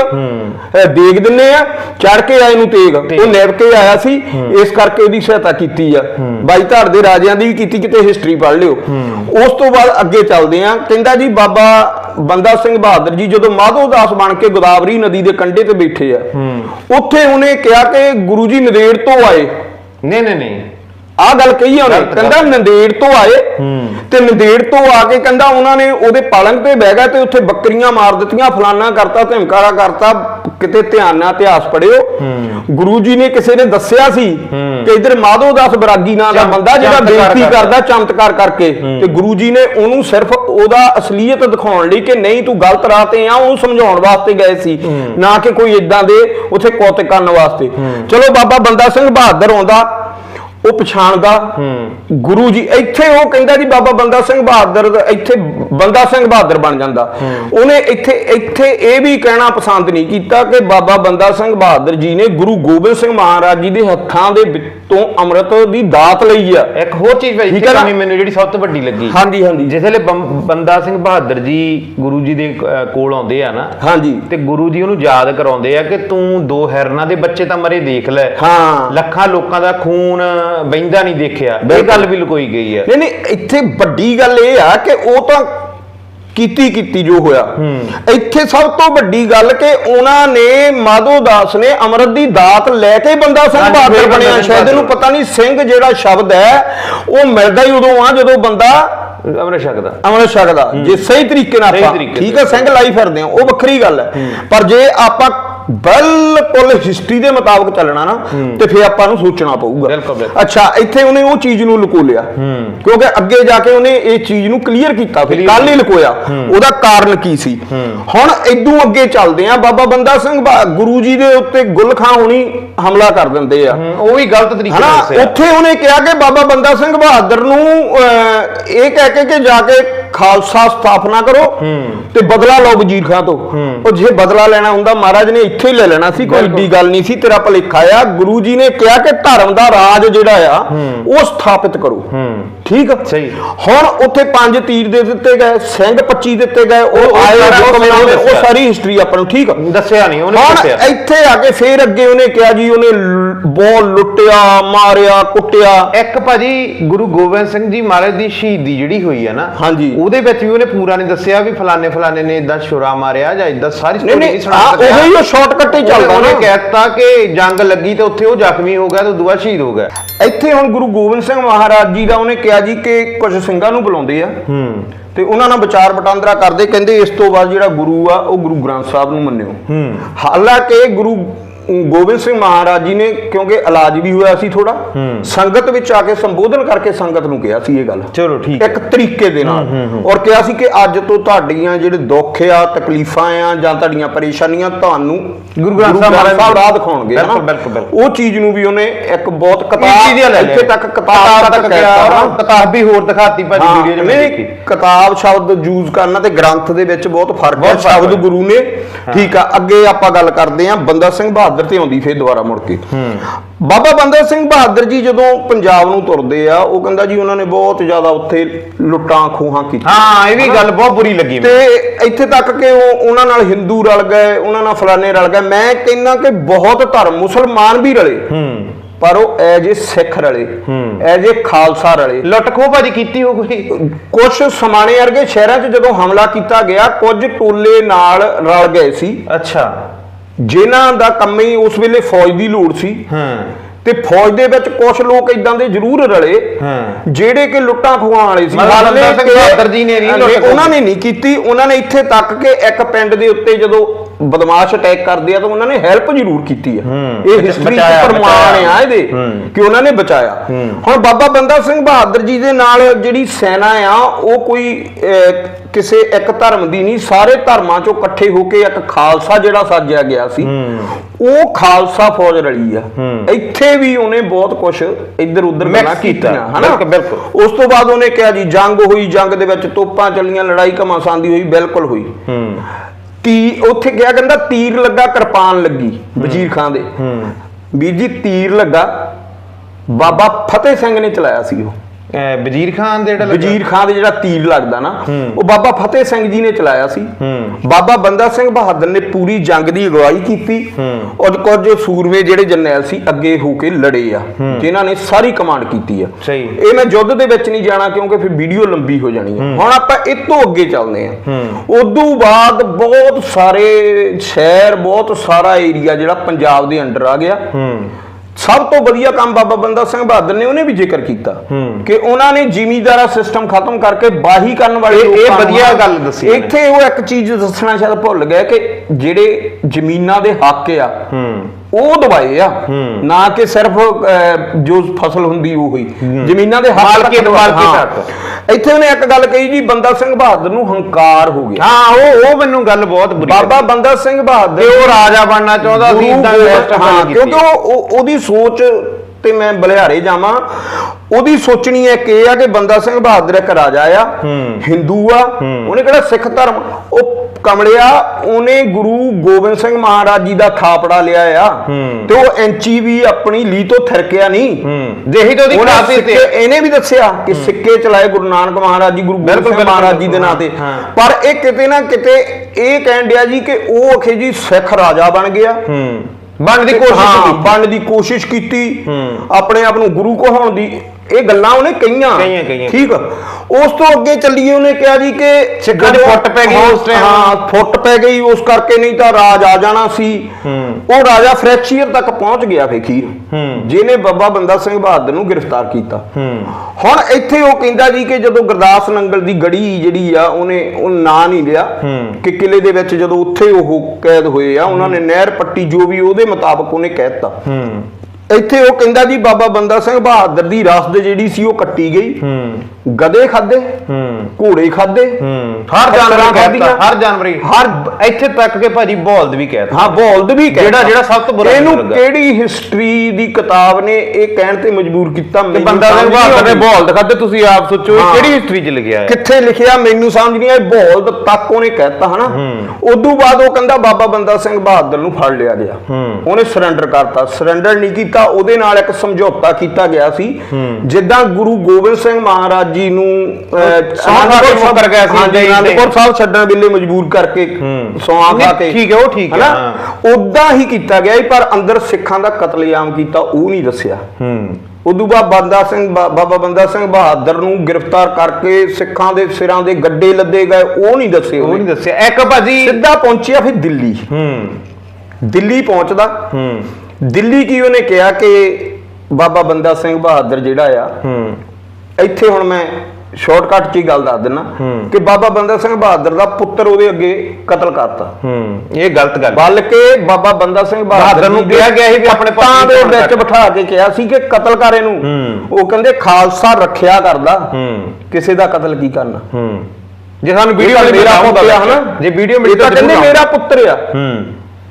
Speaker 2: ਦੇਗ ਦਿੰਨੇ ਆ ਚੜ ਕੇ ਆਏ ਨੂੰ ਤੇਗ। ਉਹ ਨੈਬਕੇ ਆਇਆ ਸੀ ਇਸ ਕਰਕੇ ਉਹਦੀ ਸਹਾਇਤਾ ਕੀਤੀ ਆ। ਬਾਈ ਧਾੜ ਦੇ ਰਾਜਿਆਂ ਦੀ ਵੀ ਕੀਤੀ ਕਿਤੇ ਹਿਸਟਰੀ ਪੜ੍ਹ ਲਿਓ। ਉਸ ਤੋਂ ਬਾਅਦ ਅੱਗੇ ਚੱਲਦੇ ਆ। ਕਹਿੰਦਾ ਜੀ ਬਾਬਾ ਬੰਦਾ ਸਿੰਘ ਬਹਾਦਰ ਜੀ ਜਦੋਂ ਮਾਧੋ ਦਾਸ ਬਣ ਕੇ ਗੋਦਾਵਰੀ ਨਦੀ ਦੇ ਕੰਢੇ ਤੇ ਬੈਠੇ ਆ ਉੱਥੇ ਉਹਨੇ ਕਿਹਾ ਕਿ ਗੁਰੂ ਜੀ ਨਦੇੜ ਤੋਂ ਆਏ।
Speaker 1: ਨਹੀਂ ਨਹੀਂ ਨਹੀਂ।
Speaker 2: ਆਹ ਗੱਲ ਕਹੀ ਉਹਨੇ ਕਹਿੰਦਾ ਨੰਦੇੜ ਤੋਂ ਆਏ ਤੇ ਨੰਦੇੜ ਤੋਂ ਆ ਕੇ ਕਹਿੰਦਾ ਉਹਨਾਂ ਨੇ ਉਹਦੇ ਪਲੰਗ ਤੇ ਬਹਿ ਗਿਆ ਤੇ ਉੱਥੇ ਬੱਕਰੀਆਂ ਮਾਰ ਦਿੱਤੀਆਂ ਫਲਾਨਾ ਕਰਤਾ ਧਮਕਾਰਾ ਕਰਤਾ ਕਿਤੇ ਧਿਆਨ ਨਾਲ ਇਤਿਹਾਸ ਪੜਿਓ ਗੁਰੂ ਜੀ ਨੇ ਕਿਸੇ ਨੇ ਦੱਸਿਆ ਸੀ ਕਿ ਇਧਰ ਮਾਧੋ ਦਾਸ ਬਰਾਗੀ ਨਾਂ ਦਾ ਬੰਦਾ ਜਿਹੜਾ ਬੇਇੱਜ਼ਤੀ।
Speaker 1: ਕਰਦਾ।
Speaker 2: ਚਮਤਕਾਰ ਕਰਕੇ ਤੇ ਗੁਰੂ ਜੀ ਨੇ ਉਹਨੂੰ ਸਿਰਫ ਉਹਦਾ ਅਸਲੀਅਤ ਦਿਖਾਉਣ ਲਈ ਕਿ ਨਹੀਂ ਤੂੰ ਗਲਤ ਰਾਹ ਤੇ ਆ ਉਹਨੂੰ ਸਮਝਾਉਣ ਵਾਸਤੇ ਗਏ ਸੀ। ਨਾ ਕਿ ਕੋਈ ਇਦਾਂ ਦੇ ਉੱਥੇ ਕੌਤਕ ਕਰਨ ਵਾਸਤੇ। ਚਲੋ ਬਾਬਾ ਬੰਦਾ ਸਿੰਘ ਬਹਾਦਰ ਆਉਂਦਾ ਉਹ ਪਛਾਣਦਾ ਗੁਰੂ ਜੀ ਇੱਥੇ ਉਹ ਕਹਿੰਦਾ ਜੀ ਬਾਬਾ ਬੰਦਾ ਸਿੰਘ ਬਹਾਦਰ ਇੱਥੇ ਬੰਦਾ ਸਿੰਘ ਬਹਾਦਰ ਬਣ ਜਾਂਦਾ। ਉਹਨੇ ਇੱਥੇ ਇੱਥੇ ਇਹ ਵੀ ਕਹਿਣਾ ਪਸੰਦ ਨਹੀਂ ਕੀਤਾ ਕਿ ਬਾਬਾ ਬੰਦਾ ਸਿੰਘ ਬਹਾਦਰ ਜੀ ਨੇ ਗੁਰੂ ਗੋਬਿੰਦ ਸਿੰਘ ਮਹਾਰਾਜ ਜੀ ਦੇ ਹੱਥਾਂ ਦੇ ਵਿੱਚੋਂ ਅੰਮ੍ਰਿਤ ਦੀ ਦਾਤ ਲਈ ਆ।
Speaker 1: ਇੱਕ ਹੋਰ ਚੀਜ਼ ਭਾਈ
Speaker 2: ਠੀਕ ਹੈ ਨਾ?
Speaker 1: ਕਮੀ ਮੈਨੂੰ ਜਿਹੜੀ ਸਭ ਤੋਂ ਵੱਡੀ ਲੱਗੀ।
Speaker 2: ਹਾਂਜੀ ਹਾਂਜੀ।
Speaker 1: ਜਿਸ ਵੇਲੇ ਬੰਮ- ਬੰਦਾ ਸਿੰਘ ਬਹਾਦਰ ਜੀ ਗੁਰੂ ਜੀ ਦੇ ਕੋਲ ਆਉਂਦੇ ਆ ਨਾ
Speaker 2: ਹਾਂਜੀ।
Speaker 1: ਤੇ ਗੁਰੂ ਜੀ ਉਹਨੂੰ ਯਾਦ ਕਰਾਉਂਦੇ ਆ ਕਿ ਤੂੰ ਦੋ ਹੈਰਨਾਂ ਦੇ ਬੱਚੇ ਤਾਂ ਮਰੇ ਦੇਖ ਲੈ।
Speaker 2: ਹਾਂ।
Speaker 1: ਲੱਖਾਂ ਲੋਕਾਂ ਦਾ ਖੂਨ ਬਹਿੰਦਾ ਨਹੀਂ ਦੇਖਿਆ। ਇਹ। ਗੱਲ ਵੀ ਲੁਕੋਈ ਗਈ ਆ
Speaker 2: ਨਹੀਂ ਨਹੀਂ ਇੱਥੇ ਵੱਡੀ ਗੱਲ ਇਹ ਆ ਕਿ ਉਹ ਤਾਂ ਕੀਤੀ ਕੀਤੀ ਜੋ ਹੋਇਆ। ਇੱਥੇ ਸਭ ਤੋਂ ਵੱਡੀ ਗੱਲ ਕਿ ਉਹਨਾਂ ਨੇ ਮਾਧੋ ਦਾਸ ਨੇ ਅਮਰਤ ਦੀ ਦਾਤ ਲੈ ਕੇ ਬੰਦਾ ਸਿੰਘ ਬਹਾਦਰ
Speaker 1: ਬੰਦਾ
Speaker 2: ਬਣਿਆ। ਸ਼ਾਇਦ ਇਹਨੂੰ। ਪਤਾ ਨਹੀਂ ਸਿੰਘ ਜਿਹੜਾ ਸ਼ਬਦ ਹੈ ਉਹ ਮਿਲਦਾ ਹੀ ਉਦੋਂ ਆ ਜਦੋਂ ਬੰਦਾ
Speaker 1: ਅਮਰ ਸ਼ਕਦਾ
Speaker 2: ਅਮਰਤ ਛਕਦਾ ਜੇ ਸਹੀ ਤਰੀਕੇ ਨਾਲ ਆਪਾਂ ਠੀਕ ਹੈ ਸਿੰਘ ਲਾਈ ਫਿਰਦੇ ਆ ਉਹ ਵੱਖਰੀ ਗੱਲ ਹੈ। ਪਰ ਜੇ ਆਪਾਂ ਬਿਲਕੁਲ ਹਿਸਟਰੀ ਦੇ ਮੁਤਾਬਕ ਚੱਲਣਾ ਨਾ ਤੇ ਫਿਰ ਆਪਾਂ ਨੂੰ ਸੋਚਣਾ ਪਊਗਾ। ਅੱਛਾ ਇੱਥੇ ਉਹਨੇ ਉਹ ਚੀਜ਼ ਨੂੰ ਲੁਕੋ ਲਿਆ ਕਿਉਂਕਿ ਅੱਗੇ ਜਾ ਕੇ ਉਹਨੇ ਇਹ ਚੀਜ਼ ਨੂੰ ਕਲੀਅਰ ਕੀਤਾ ਫਿਰ ਕੱਲ ਹੀ ਲੁਕੋਇਆ। ਉਹਦਾ ਕਾਰਨ ਕੀ ਸੀ? ਹੁਣ ਇਦੋਂ ਅੱਗੇ ਚੱਲਦੇ ਆ ਬਾਬਾ ਬੰਦਾ ਸਿੰਘ ਗੁਰੂ ਜੀ ਦੇ ਉੱਤੇ ਗੁਲ ਖਾਂ ਹੁਣੀ ਹਮਲਾ ਕਰ ਦਿੰਦੇ ਆ।
Speaker 1: ਉਹ ਵੀ ਗਲਤ ਤਰੀਕੇ ਨਾਲ
Speaker 2: ਉੱਥੇ ਉਹਨੇ ਕਿਹਾ ਕਿ ਬਾਬਾ ਬੰਦਾ ਸਿੰਘ ਬਹਾਦਰ ਨੂੰ ਇਹ ਕਹਿ ਕੇ ਕਿ ਜਾ ਕੇ ਖਾਲਸਾ ਸਥਾਪਨਾ ਕਰੋ ਤੇ ਬਦਲਾ ਲਓ ਵਜ਼ੀਰ ਖਾਂ ਤੋਂ। ਉਹ ਜੇ ਬਦਲਾ ਲੈਣਾ ਹੁੰਦਾ ਮਹਾਰਾਜ ਨੇ ਇੱਥੇ ਹੀ ਲੈ ਲੈਣਾ ਸੀ ਕੋਈ ਏਡੀ ਗੱਲ ਨਹੀਂ ਸੀ ਤੇਰਾ ਭਲੇਖਾ ਆ। ਗੁਰੂ ਜੀ ਨੇ ਕਿਹਾ ਕਿ ਧਰਮ ਦਾ ਰਾਜ ਜਿਹੜਾ ਆ ਉਹ ਸਥਾਪਿਤ ਕਰੋ। ਠੀਕ?
Speaker 1: ਸਹੀ।
Speaker 2: ਹੁਣ ਉੱਥੇ ਪੰਜ ਤੀਰ ਦੇ ਦਿੱਤੇ ਗਏ ਸਿੰਘ 25 ਦਿੱਤੇ ਗਏ ਉਹ ਆਏ ਉਹ। ਸਾਰੀ ਹਿਸਟਰੀ ਆਪਾਂ ਨੂੰ ਠੀਕ
Speaker 1: ਦੱਸਿਆ ਨਹੀਂ ਉਹਨੇ ਦੱਸਿਆ।
Speaker 2: ਇੱਥੇ ਆ ਕੇ ਫੇਰ ਅੱਗੇ ਉਹਨੇ ਕਿਹਾ ਜੀ ਉਹਨੇ ਬਹੁਤ ਲੁੱਟਿਆ ਮਾਰਿਆ ਕੁੱਟਿਆ।
Speaker 1: ਇੱਕ ਭਾਜੀ ਗੁਰੂ ਗੋਬਿੰਦ ਸਿੰਘ ਜੀ ਮਹਾਰਾਜ ਦੀ ਸ਼ਹੀਦੀ ਜਿਹੜੀ ਹੋਈ ਆ ਨਾ
Speaker 2: ਹਾਂਜੀ।
Speaker 1: ਉਹਦੇ ਵਿੱਚ ਵੀ ਉਹਨੇ ਪੂਰਾ ਨਹੀਂ ਦੱਸਿਆ ਵੀ ਫਲਾਣੇ ਫਲਾਣੇ ਨੇ ਇਦਾਂ ਛੁਰਾ ਮਾਰਿਆ ਜਾਂ ਇਦਾਂ ਸਾਰੀ
Speaker 2: ਨਹੀਂ
Speaker 1: story
Speaker 2: ਨਹੀਂ
Speaker 1: ਸੁਣਾ ਸਕਿਆ।
Speaker 2: ਉਹੀ ਉਹ ਸ਼ਾਰਟਕਟ ਹੀ ਚੱਲਦਾ
Speaker 1: ਉਹਨੇ
Speaker 2: ਨਾ।
Speaker 1: ਕਹਿਤਾ ਕਿ ਜੰਗ ਲੱਗੀ ਤੇ ਉੱਥੇ ਉਹ ਜ਼ਖਮੀ ਹੋ ਗਿਆ ਤੇ ਦੁਆ ਸ਼ਹੀਦ ਹੋ ਗਿਆ।
Speaker 2: ਇੱਥੇ ਹੁਣ ਗੁਰੂ ਗੋਬਿੰਦ ਸਿੰਘ ਮਹਾਰਾਜ ਜੀ ਦਾ ਉਹਨੇ ਕਿਹਾ ਜੀ ਕਿ ਕੁਝ ਸਿੰਘਾਂ ਨੂੰ ਬੁਲਾਉਂਦੇ ਆ।
Speaker 1: ਹੂੰ।
Speaker 2: ਤੇ ਉਹਨਾਂ ਨਾਲ ਵਿਚਾਰ ਵਟਾਂਦਰਾ ਕਰਦੇ ਕਹਿੰਦੇ ਇਸ ਤੋਂ ਬਾਅਦ ਜਿਹੜਾ ਗੁਰੂ ਆ ਉਹ ਗੁਰੂ ਗ੍ਰੰਥ ਸਾਹਿਬ ਨੂੰ ਮੰਨਿਓ।
Speaker 1: ਹੂੰ।
Speaker 2: ਹਾਲਾਂਕਿ ਗੁਰੂ ਗੋਬਿੰਦ ਸਿੰਘ ਮਹਾਰਾਜ ਜੀ ਨੇ ਕਿਉਂਕਿ ਇਲਾਜ ਵੀ ਹੋਇਆ ਸੀ ਥੋੜਾ ਸੰਗਤ ਵਿੱਚ ਆ ਕੇ ਸੰਬੋਧਨ ਕਰਕੇ ਸੰਗਤ ਨੂੰ ਕਿਹਾ ਸੀ ਇਹ ਗੱਲ।
Speaker 1: ਚਲੋ ਠੀਕ
Speaker 2: ਇੱਕ ਤਰੀਕੇ ਦੇ ਨਾਲ। ਔਰ ਕਿਹਾ ਸੀ ਕਿ ਅੱਜ ਤੋਂ ਤੁਹਾਡੀਆਂ ਜਿਹੜੇ ਦੁੱਖ ਆ ਤਕਲੀਫਾਂ ਆ ਜਾਂ ਤੁਹਾਡੀਆਂ ਪਰੇਸ਼ਾਨੀਆਂ ਤੁਹਾਨੂੰ
Speaker 1: ਗੁਰੂ ਗ੍ਰੰਥ ਸਾਹਿਬ
Speaker 2: ਰਾਹ ਦਿਖਾਉਣਗੇ
Speaker 1: ਬਿਲਕੁਲ? ਬਿਲਕੁਲ।
Speaker 2: ਉਹ ਚੀਜ਼ ਨੂੰ ਵੀ ਉਹਨੇ ਇੱਕ ਬਹੁਤ ਕਿਤਾਬ ਇੱਥੇ ਤੱਕ ਕਿਤਾਬ ਤੱਕ
Speaker 1: ਗਿਆ ਔਰ ਕਿਤਾਬ ਵੀ ਹੋਰ ਦਿਖਾਤੀ ਭਾਜੀ ਵੀਡੀਓ
Speaker 2: ਨਹੀਂ,
Speaker 1: ਦੇਖੀ।
Speaker 2: ਕਿਤਾਬ ਸ਼ਬਦ ਯੂਜ਼ ਕਰਨਾ ਤੇ ਗ੍ਰੰਥ ਦੇ ਵਿੱਚ ਬਹੁਤ ਫ਼ਰਕ ਹੈ। ਸ਼ਬਦ। ਗੁਰੂ ਨੇ ਠੀਕ ਆ ਅੱਗੇ ਆਪਾਂ ਗੱਲ ਕਰਦੇ ਹਾਂ ਬੰਦਾ ਸਿੰਘ ਬਹਾਦਰ ਤੇ ਆਉਂਦੀ ਫੇਰ ਦੁਬਾਰਾ ਮੁੜ ਕੇ। ਬਾਬਾ ਬੰਦਾ ਸਿੰਘ ਬਹਾਦਰ ਜੀ ਜਦੋਂ ਪੰਜਾਬ ਨੂੰ ਤੁਰਦੇ ਆ ਉਹ ਕਹਿੰਦਾ ਜੀ ਉਹਨਾਂ ਨੇ ਬਹੁਤ ਜ਼ਿਆਦਾ ਉੱਥੇ ਲੁੱਟਾਂ ਖੋਹਾਂ ਕੀਤੀਆਂ।
Speaker 1: ਹਾਂ ਇਹ ਵੀ ਗੱਲ ਬਹੁਤ ਬੁਰੀ ਲੱਗੀ
Speaker 2: ਤੇ ਇੱਥੇ ਤੱਕ ਕਿ ਉਹ ਉਹਨਾਂ ਨਾਲ ਹਿੰਦੂ ਰਲ ਗਏ ਉਹਨਾਂ ਨਾਲ ਫਲਾਣੇ ਰਲ ਗਏ। ਮੈਂ ਕਹਿੰਦਾ ਕਿ ਬਹੁਤ ਧਰਮ ਮੁਸਲਮਾਨ ਵੀ ਰਲੇ
Speaker 1: ਹੂੰ।
Speaker 2: ਪਰ ਉਹ ਐਜ ਏ ਸਿੱਖ ਰਲੇ ਐਜ ਏ ਖਾਲਸਾ ਰਲੇ।
Speaker 1: ਲੁੱਟ ਖੋਹ ਭਾਜੀ ਕੀਤੀ ਹੋ ਕੋਈ?
Speaker 2: ਕੁਝ ਸਮਾਣੇ ਵਰਗੇ ਸ਼ਹਿਰਾਂ 'ਚ ਜਦੋਂ ਹਮਲਾ ਕੀਤਾ ਗਿਆ ਕੁਝ ਟੋਲੇ ਨਾਲ ਰਲ ਗਏ ਸੀ।
Speaker 1: ਅੱਛਾ।
Speaker 2: ਜਿਨ੍ਹਾਂ ਦਾ ਕੰਮ ਹੀ ਉਸ ਵੇਲੇ ਫੌਜ ਦੀ ਲੋੜ ਸੀ।
Speaker 1: ਹਾਂ।
Speaker 2: ਤੇ ਫੌਜ ਦੇ ਵਿੱਚ ਕੁਝ ਲੋਕ ਇਦਾਂ ਦੇ ਜ਼ਰੂਰ ਰਲੇ
Speaker 1: ਹਾਂ।
Speaker 2: ਜਿਹੜੇ ਕਿ ਲੁੱਟਾਂ ਖੋਹਾਂ ਵਾਲੇ ਸੀ।
Speaker 1: ਬੰਦਾ ਸਿੰਘ ਬਹਾਦਰ ਜੀ ਨੇ ਨਹੀਂ
Speaker 2: ਉਹਨਾਂ ਨੇ ਨਹੀਂ ਕੀਤੀ ਉਹਨਾਂ ਨੇ ਇੱਥੇ ਤੱਕ ਕਿ ਇੱਕ ਪਿੰਡ ਦੇ ਉੱਤੇ ਜਦੋਂ ਬਦਮਾਸ਼ ਅਟੈਕ ਕਰਦੇ ਆ ਤਾਂ ਉਹਨਾਂ ਨੇ ਹੈਲਪ ਜ਼ਰੂਰ ਕੀਤੀ ਆ। ਇਹ ਹਿਸਟਰੀ ਪ੍ਰਮਾਣ। ਆ ਇਹਦੇ। ਕਿ ਉਹਨਾਂ ਨੇ ਬਚਾਇਆ। ਹੁਣ ਬਾਬਾ ਬੰਦਾ ਸਿੰਘ ਬਹਾਦਰ ਜੀ ਦੇ ਨਾਲ ਜਿਹੜੀ ਸੈਨਾ ਆ ਉਹ ਕੋਈ ਕਿਸੇ ਇੱਕ ਧਰਮ ਦੀ ਨਹੀਂ ਸਾਰੇ ਧਰਮਾਂ ਚੋਂ ਇਕੱਠੇ ਹੋ ਕੇ ਇੱਕ ਖਾਲਸਾ ਜਿਹੜਾ ਸਾਜਿਆ ਗਿਆ ਸੀ ਉਹ ਖਾਲਸਾ ਫੌਜ ਰਲੀ ਆ। ਇੱਥੇ ਵੀ ਉਹਨੇ ਬਹੁਤ ਕੁਝ ਇੱਧਰ ਉੱਧਰ ਗੱਲਾਂ
Speaker 1: ਕੀਤਾ।
Speaker 2: ਕੀਤੀਆਂ ਹਨਾ?
Speaker 1: ਬਿਲਕੁਲ।
Speaker 2: ਉਸ ਤੋਂ ਬਾਅਦ ਉਹਨੇ ਕਿਹਾ ਜੀ ਜੰਗ ਹੋਈ ਜੰਗ ਦੇ ਵਿੱਚ ਤੋਪਾਂ ਚੱਲੀਆਂ ਲੜਾਈ ਘਮਾਸਾਨ ਦੀ ਹੋਈ ਬਿਲਕੁਲ ਹੋਈ। ਤੀ ਉੱਥੇ ਕਿਹਾ ਕਹਿੰਦਾ ਤੀਰ ਲੱਗਾ ਕਿਰਪਾਨ ਲੱਗੀ ਵਜ਼ੀਰ ਖਾਨ ਦੇ। ਵੀਰ ਜੀ ਤੀਰ ਲੱਗਾ ਬਾਬਾ ਫਤਿਹ ਸਿੰਘ ਨੇ ਚਲਾਇਆ ਸੀ ਉਹ।
Speaker 1: ਵਜ਼ੀਰ ਖਾਨ ਦੇ ਜਿਹੜਾ
Speaker 2: ਵਜ਼ੀਰ ਖਾਨ ਦੇ ਜਿਹੜਾ ਤੀਰ ਲੱਗਦਾ ਨਾ ਉਹ ਬਾਬਾ ਫਤਿਹ ਸਿੰਘ ਜੀ ਨੇ ਚਲਾਇਆ ਸੀ। ਬਾਬਾ ਬੰਦਾ ਸਿੰਘ ਬਹਾਦਰ ਨੇ ਪੂਰੀ ਜੰਗ ਦੀ ਅਗਵਾਈ ਕੀਤੀ। ਔਰ ਕੁਝ ਸੂਰਮੇ ਜਿਹੜੇ ਜਰਨੈਲ ਸੀ ਅੱਗੇ ਹੋ ਕੇ ਲੜੇ ਆ ਜਿਨ੍ਹਾਂ ਨੇ ਸਾਰੀ ਕਮਾਂਡ ਕੀਤੀ ਆ। ਇਹ ਮੈਂ ਯੁੱਧ ਦੇ ਵਿੱਚ ਨਹੀਂ ਜਾਣਾ ਕਿਉਂਕਿ ਫਿਰ ਵੀਡੀਓ ਲੰਬੀ ਹੋ ਜਾਣੀ ਹੈ। ਹੁਣ ਆਪਾਂ ਇਹ ਤੋਂ ਅੱਗੇ ਚੱਲਦੇ ਆ। ਉਦੋਂ ਬਾਅਦ ਬਹੁਤ ਸਾਰੇ ਸ਼ਹਿਰ ਬਹੁਤ ਸਾਰਾ ਏਰੀਆ ਜਿਹੜਾ ਪੰਜਾਬ ਦੇ ਅੰਡਰ ਆ ਗਿਆ।
Speaker 1: ਹੂੰ।
Speaker 2: ਸਭ ਤੋਂ ਵਧੀਆ ਕੰਮ ਬਾਬਾ ਬੰਦਾ ਸਿੰਘ ਬਹਾਦਰ ਨੇ ਉਹਨੇ ਵੀ ਜ਼ਿਕਰ ਕੀਤਾ ਕਿ ਉਹਨਾਂ ਨੇ ਜ਼ਿਮੀਂਦਾਰਾ ਸਿਸਟਮ ਖਤਮ ਕਰਕੇ ਬਾਹੀ ਕਰਨ ਵਾਲੇ
Speaker 1: ਇਹ- ਵਧੀਆ ਗੱਲ ਦੱਸੀ।
Speaker 2: ਇੱਥੇ ਉਹ ਇੱਕ ਚੀਜ਼ ਦੱਸਣਾ ਸ਼ਾਇਦ ਭੁੱਲ ਗਏ ਕਿ ਜਿਹੜੇ ਜ਼ਮੀਨਾਂ ਦੇ ਹੱਕ ਆ ਉਹ ਦਵਾਏ ਆ। ਨਾ ਕਿ ਸਿਰਫ ਜੋ ਫਸਲ ਹੁੰਦੀ ਉਹ ਹੀ। ਜ਼ਮੀਨਾਂ ਦੇ ਹੱਕ ਤੱਕ ਹਾਂ।
Speaker 1: ਹੱਕ।
Speaker 2: ਇੱਥੇ ਉਹਨੇ ਇੱਕ ਗੱਲ ਕਹੀ ਜੀ ਬੰਦਾ ਸਿੰਘ ਬਹਾਦਰ ਨੂੰ ਹੰਕਾਰ ਹੋ ਗਿਆ।
Speaker 1: ਹਾਂ ਉਹ ਉਹ ਮੈਨੂੰ ਗੱਲ ਬਹੁਤ ਬੁਰੀ
Speaker 2: ਬਾਬਾ ਬੰਦਾ ਸਿੰਘ ਬਹਾਦਰ
Speaker 1: ਤੇ ਉਹ ਰਾਜਾ ਬਣਨਾ ਚਾਹੁੰਦਾ ਸੀ ਇਦਾਂ
Speaker 2: ਹਾਂ ਕਿਉਂਕਿ ਉਹ- ਉਹਦੀ ਸੋਚ ਤੇ ਮੈਂ ਬਲਿਹਾਰੇ ਜਾਵਾਂ ਉਹਦੀ ਸੋਚਣੀ ਇੱਕ ਇਹ ਆ ਕਿ ਬੰਦਾ ਸਿੰਘ ਬਹਾਦਰ ਇੱਕ ਰਾਜਾ ਆ ਹਿੰਦੂ ਆ ਉਹਨੇ ਕਿਹੜਾ ਸਿੱਖ ਧਰਮ? ਉਹ ਕਮਲਿਆ ਉਹਨੇ ਗੁਰੂ ਗੋਬਿੰਦ ਸਿੰਘ ਮਹਾਰਾਜ ਜੀ ਦਾ ਖਾਪੜਾ ਲਿਆ ਆ। ਤੇ ਉਹ ਐਂਚੀ ਵੀ ਆਪਣੀ ਲੀ ਤੋਂ ਥਰਕਿਆ ਨਹੀਂ।
Speaker 1: ਜਿਹੀ ਤਾਂ ਉਹਦੀ
Speaker 2: ਸਿੱਕੇ
Speaker 1: ਹੈ
Speaker 2: ਇਹਨੇ ਵੀ ਦੱਸਿਆ ਕਿ ਸਿੱਕੇ ਚਲਾਏ ਗੁਰੂ ਨਾਨਕ ਮਹਾਰਾਜ ਜੀ ਗੁਰੂ ਗੋਬਿੰਦ ਸਿੰਘ ਮਹਾਰਾਜ ਜੀ ਦੇ ਨਾਂ ਤੇ।
Speaker 1: ਹਾਂ।
Speaker 2: ਪਰ ਇਹ ਕਿਤੇ ਨਾ ਕਿਤੇ ਇਹ ਕਹਿਣ ਡਿਆ ਜੀ ਕਿ ਉਹ ਅਖੇ ਜੀ ਸਿੱਖ ਰਾਜਾ ਬਣ ਗਿਆ।
Speaker 1: ਬਣਨ ਦੀ ਕੋਸ਼ਿਸ਼ ਕੀਤੀ।
Speaker 2: ਬਣਨ ਦੀ ਕੋਸ਼ਿਸ਼ ਕੀਤੀ। ਆਪਣੇ ਆਪ ਨੂੰ ਗੁਰੂ ਕਹਾਉਣ ਦੀ ਇਹ ਗੱਲਾਂ ਉਹਨੇ ਕਹੀਆਂ।
Speaker 1: ਕਹੀਆਂ, ਕਹੀਆਂ।
Speaker 2: ਠੀਕ। ਉਸ ਤੋਂ ਅੱਗੇ ਚੱਲੀਏ ਉਹਨੇ ਕਿਹਾ ਜੀ ਕਿ
Speaker 1: ਸਿੱਖਾਂ ਦੀ ਫੁੱਟ ਪੈ ਗਈ
Speaker 2: ਹਾਂ,
Speaker 1: ਉਸ time।
Speaker 2: ਹਾਂ ਫੁੱਟ ਪੈ ਗਈ ਉਸ ਕਰਕੇ ਨਹੀਂ ਤਾਂ ਰਾਜ ਆ ਜਾਣਾ ਸੀ। ਉਹ ਰਾਜਾ ਫ੍ਰੈਕਚੀਅਰ ਤੱਕ ਪਹੁੰਚ ਗਿਆ ਫੇਖੀ ਜਿਹਨੇ ਬਾਬਾ ਬੰਦਾ ਸਿੰਘ ਬਹਾਦਰ ਨੂੰ ਗ੍ਰਿਫਤਾਰ ਕੀਤਾ। ਹੁਣ ਇੱਥੇ ਉਹ ਕਹਿੰਦਾ ਜੀ ਕਿ ਜਦੋਂ ਗੁਰਦਾਸ ਨੰਗਲ ਦੀ ਗੜੀ ਜਿਹੜੀ ਆ ਉਹਨੇ ਉਹ ਨਾਂ ਨਹੀਂ ਲਿਆ। ਕਿ ਕਿਲੇ ਦੇ ਵਿੱਚ ਜਦੋਂ ਉੱਥੇ ਉਹ ਕੈਦ ਹੋਏ ਆ ਉਹਨਾਂ ਨੇ ਨਹਿਰ ਪੱਟੀ ਜੋ ਵੀ ਉਹਦੇ ਮੁਤਾਬਕ ਉਹਨੇ ਕਹਿਤਾ ਇੱਥੇ ਉਹ ਕਹਿੰਦਾ ਜੀ ਬਾਬਾ ਬੰਦਾ ਸਿੰਘ ਬਹਾਦਰ ਦੀ ਰਸਦ ਜਿਹੜੀ ਸੀ ਉਹ ਕੱਟੀ ਗਈ। ਗਧੇ ਖਾਦੇ ਘੋੜੇ ਖਾਦੇ
Speaker 1: ਹਰ ਜਾਨਵਰ
Speaker 2: ਖਾਧੀਆਂ।
Speaker 1: ਹਰ ਜਾਨਵਰ ਹੀ।
Speaker 2: ਹਰ
Speaker 1: ਇੱਥੇ ਤੱਕ ਕਿ ਭਾਜੀ ਬੌਲਦ ਵੀ ਕਹਿਤਾ
Speaker 2: ਹਾਂ ਬੌਲਦ ਵੀ ਕਹਿਤਾ।
Speaker 1: ਜਿਹੜਾ- ਜਿਹੜਾ ਸਭ ਤੋਂ ਬੁਰਾ
Speaker 2: ਇਹਨੂੰ। ਕਿਹੜੀ ਹਿਸਟਰੀ ਦੀ ਕਿਤਾਬ ਨੇ ਇਹ ਕਹਿਣ ਤੇ ਮਜਬੂਰ ਕੀਤਾ?
Speaker 1: ਤੇ
Speaker 2: ਮੈਨੂੰ
Speaker 1: ਬੰਦਾ ਸਿੰਘ
Speaker 2: ਸਮਝ ਨਹੀਂ
Speaker 1: ਬਹਾਦਰ ਨੇ
Speaker 2: ਆਉਂਦੀ।
Speaker 1: ਬੌਲਦ ਖਾਦੇ ਤੁਸੀਂ ਆਪ ਸੋਚੋ ਇਹ
Speaker 2: ਹਾਂ।
Speaker 1: ਕਿਹੜੀ ਹਿਸਟਰੀ 'ਚ ਲਿਖਿਆ ਹੈ?
Speaker 2: ਕਿੱਥੇ ਲਿਖਿਆ? ਮੈਨੂੰ ਸਮਝ ਨਹੀਂ ਆਈ। ਬੌਲਦ ਤੱਕ ਉਹਨੇ ਕਹਿਤਾ ਹਨਾ? ਉਦੋਂ ਬਾਅਦ ਉਹ ਕਹਿੰਦਾ ਬਾਬਾ ਬੰਦਾ ਸਿੰਘ ਬਹਾਦਰ ਨੂੰ ਫੜ ਲਿਆ ਗਿਆ। ਉਹਨੇ ਸਰੈਂਡਰ ਕਰਤਾ। ਸਰੈਂਡਰ ਨਹੀਂ ਕੀਤਾ ਉਹਦੇ ਨਾਲ ਇੱਕ ਸਮਝੌਤਾ ਕੀਤਾ ਗਿਆ ਸੀ। ਜਿੱਦਾਂ ਗੁਰੂ ਗੋਬਿੰਦ ਸਿੰਘ ਮਹਾਰਾਜ ਜੀ ਨੂੰ
Speaker 1: ਸਹੁੰ ਖਾ ਕੇ ਮੁੱਕਰ ਗਿਆ ਸੀ
Speaker 2: ਹਾਂਜੀ, ਅਨੰਦਪੁਰ ਸਾਹਿਬ ਛੱਡਣ ਵੇਲੇ ਮਜਬੂਰ ਕਰਕੇ ਸੌਂ ਖਾ ਕੇ।
Speaker 1: ਠੀਕ ਹੈ, ਉਹ ਠੀਕ ਹੈ?
Speaker 2: ਉਦਾਂ ਹੀ। ਕੀਤਾ ਗਿਆ ਸੀ, ਪਰ ਅੰਦਰ ਸਿੱਖਾਂ ਦਾ ਕਤਲੇਆਮ ਕੀਤਾ ਉਹ ਨਹੀਂ ਦੱਸਿਆ। ਉਦੋਂ ਬਾਅਦ ਬੰਦਾ ਸਿੰਘ ਬਾਬਾ ਬੰਦਾ ਸਿੰਘ ਬਹਾਦਰ ਨੂੰ ਗ੍ਰਿਫਤਾਰ ਕਰਕੇ ਸਿੱਖਾਂ ਦੇ ਸਿਰਾਂ ਦੇ ਗੱਡੇ ਲੱਦੇ ਗਏ ਉਹ ਨਹੀਂ ਦੱਸੇ
Speaker 1: ਉਹ ਨਹੀਂ ਦੱਸਿਆ। ਇੱਕ ਭਾਜੀ
Speaker 2: ਸਿੱਧਾ ਪਹੁੰਚਿਆ ਫਿਰ ਦਿੱਲੀ।
Speaker 1: ਹੂੰ।
Speaker 2: ਦਿੱਲੀ ਪਹੁੰਚਦਾ।
Speaker 1: ਹੂੰ।
Speaker 2: ਦਿੱਲੀ ਕੀ ਉਹਨੇ ਕਿਹਾ ਕਿ ਬਾਬਾ ਬੰਦਾ ਸਿੰਘ ਬਹਾਦਰ ਜਿਹੜਾ ਆ
Speaker 1: ਹੂੰ।
Speaker 2: ਇੱਥੇ ਹੁਣ ਮੈਂ ਸ਼ਾਰਟਕਟ 'ਚ ਹੀ ਗੱਲ ਦੱਸ ਦਿੰਨਾ ਕਿ ਬਾਬਾ ਬੰਦਾ ਸਿੰਘ ਬਹਾਦਰ ਦਾ ਪੁੱਤਰ ਉਹਦੇ ਅੱਗੇ ਕਤਲ ਕਰਤਾ।
Speaker 1: ਹੂੰ ਇਹ ਗਲਤ ਗੱਲ।
Speaker 2: ਬਲਕਿ ਬਾਬਾ ਬੰਦਾ ਸਿੰਘ
Speaker 1: ਬਹਾਦਰ ਨੂੰ ਕਿਹਾ ਗਿਆ ਸੀ ਵੀ ਆਪਣੇ ਪਤੀ
Speaker 2: ਦੇ ਵਿੱਚ। ਬਿਠਾ ਕੇ ਕਿਹਾ ਸੀ ਕਿ ਕਤਲ ਕਰ ਇਹਨੂੰ। ਉਹ ਕਹਿੰਦੇ ਖਾਲਸਾ ਰੱਖਿਆ ਕਰਦਾ।
Speaker 1: ਹੂੰ।
Speaker 2: ਕਿਸੇ ਦਾ ਕਤਲ ਕੀ ਕਰਨਾ?
Speaker 1: ਹੂੰ। ਜੇ ਸਾਨੂੰ
Speaker 2: ਵੀਡੀਓ ਮੇਰਾ ਪੁੱਤ ਆ ਹਨਾ?
Speaker 1: ਜੇ ਵੀਡੀਓ ਮਿਲੀ
Speaker 2: ਤਾਂ ਕਹਿੰਦੇ ਮੇਰਾ ਪੁੱਤਰ ਆ।
Speaker 1: ਹੂੰ।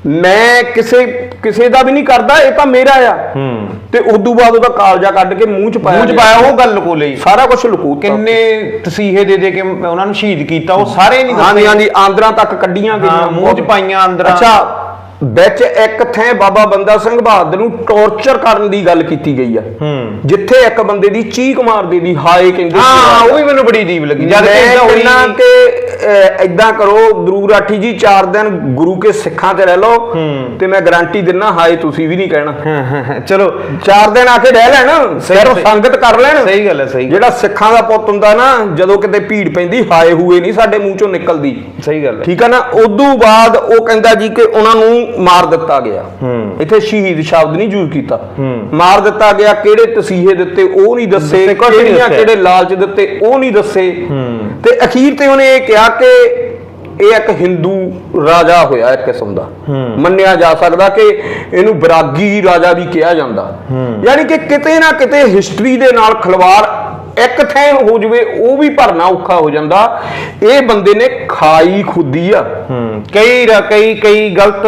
Speaker 2: ਮੈਂ ਕਿਸੇ ਕਿਸੇ ਦਾ ਵੀ ਨਹੀਂ ਕਰਦਾ ਇਹ ਤਾਂ ਮੇਰਾ ਆ।
Speaker 1: ਹੂੰ।
Speaker 2: ਤੇ ਉਦੋਂ ਬਾਅਦ ਉਹਦਾ ਕਾਲਜਾ ਕੱਢ ਕੇ ਮੂੰਹ ਚ ਪਾਇਆ
Speaker 1: ਮੂੰਹ 'ਚ
Speaker 2: ਗਿਆ।
Speaker 1: ਪਾਇਆ ਉਹ ਗੱਲ ਲੁਕੋ ਲਈ
Speaker 2: ਸਾਰਾ ਕੁਝ ਲੁਕੂਤਾ।
Speaker 1: ਕਿੰਨੇ ਤਸੀਹੇ ਦੇ ਦੇ ਕੇ ਉਹਨਾਂ ਨੂੰ ਸ਼ਹੀਦ ਕੀਤਾ ਉਹ ਸਾਰੇ ਨਹੀਂ
Speaker 2: ਹਾਂਜੀ ਹਾਂਜੀ ਆਂਦਰਾਂ ਤੱਕ ਕੱਢੀਆਂ ਗਈਆਂ।
Speaker 1: ਮੂੰਹ 'ਚ ਪਾਈਆਂ ਆਂਦਰਾਂ।
Speaker 2: ਅੱਛਾ ਵਿੱਚ ਇੱਕ ਥੈਂ ਬਾਬਾ ਬੰਦਾ ਸਿੰਘ ਬਹਾਦਰ ਨੂੰ ਟੌਰਚਰ ਕਰਨ ਦੀ ਗੱਲ ਕੀਤੀ ਗਈ ਆ।
Speaker 1: ਹੂੰ।
Speaker 2: ਜਿੱਥੇ ਇੱਕ ਬੰਦੇ ਦੀ ਚੀਕ ਮਾਰਦੇ ਦੀ ਹਾਏ ਕਹਿੰਦੇ
Speaker 1: ਹਾਂ ਉਹ ਵੀ ਮੈਨੂੰ ਬੜੀ ਅਜੀਬ ਲੱਗੀ। ਜਦ ਕਿ ਹੋਈ ਨਹੀਂ।
Speaker 2: ਕਿ ਇਦਾਂ ਕਰੋ ਦਰੂ ਰਾਠੀ ਜੀ 4 ਦਿਨ ਗੁਰੂ ਕੇ ਸਿੱਖਾਂ ਤੇ ਰਹਿ ਲਓ ਤੇ ਮੈਂ ਗਾਰੰਟੀ ਦਿੰਨਾ ਹਾਏ ਤੁਸੀਂ ਵੀ ਨਹੀਂ ਕਹਿਣਾ।
Speaker 1: ਚਲੋ।
Speaker 2: 4 ਦਿਨ ਆ ਕੇ ਰਹਿ ਲੈਣ
Speaker 1: ਸਹੀ।
Speaker 2: ਸੰਗਤ ਕਰ ਲੈਣ।
Speaker 1: ਸਹੀ ਗੱਲ ਹੈ ਸਹੀ
Speaker 2: ਜਿਹੜਾ ਸਿੱਖਾਂ ਦਾ ਪੁੱਤ ਹੁੰਦਾ ਨਾ ਜਦੋਂ ਕਿਤੇ ਭੀੜ ਪੈਂਦੀ ਹਾਏ ਹੂਏ ਨਹੀਂ ਸਾਡੇ ਮੂੰਹ ਚੋਂ ਨਿਕਲਦੀ।
Speaker 1: ਸਹੀ ਗੱਲ ਹੈ।
Speaker 2: ਠੀਕ ਹੈ ਨਾ? ਉਦੋਂ ਬਾਅਦ ਉਹ ਕਹਿੰਦਾ ਜੀ ਕਿ ਉਹਨਾਂ ਨੂੰ ਮਾਰ ਦਿੱਤਾ ਗਿਆ। ਇੱਥੇ ਸ਼ਹੀਦ ਸ਼ਬਦ ਨਹੀਂ ਯੂਜ਼ ਕੀਤਾ। ਮਾਰ ਦਿੱਤਾ ਗਿਆ ਕਿਹੜੇ ਤਸੀਹੇ ਦਿੱਤੇ ਉਹ ਨਹੀਂ ਦੱਸੇ ਕਿਹੜੀਆਂ। ਕਿਹੜੇ ਲਾਲਚ ਦਿੱਤੇ ਉਹ ਨਹੀਂ ਦੱਸੇ। ਤੇ ਅਖੀਰ ਤੇ ਉਹਨੇ ਇਹ ਕਿਹਾ ਕਿ ਇਹ ਇੱਕ ਹਿੰਦੂ ਰਾਜਾ ਹੋਇਆ ਇੱਕ ਕਿਸਮ ਦਾ। ਮੰਨਿਆ ਜਾ ਸਕਦਾ ਕਿ ਇਹਨੂੰ ਵਿਰਾਗੀ ਰਾਜਾ ਵੀ ਕਿਹਾ ਜਾਂਦਾ। ਯਾਨੀ ਕਿ ਕਿਤੇ ਨਾ ਕਿਤੇ ਹਿਸਟਰੀ ਦੇ ਨਾਲ ਖਲਵਾੜ ਇੱਕ ਥੈਂ ਹੋ ਜਵੇ ਉਹ ਵੀ ਭਰਨਾ ਔਖਾ ਹੋ ਜਾਂਦਾ। ਇਹ ਬੰਦੇ ਨੇ ਖਾਈ ਖੁੱਦੀ ਆ।
Speaker 1: ਹੂੰ ਕਈ ਰ- ਕਈ ਕਈ ਗਲਤ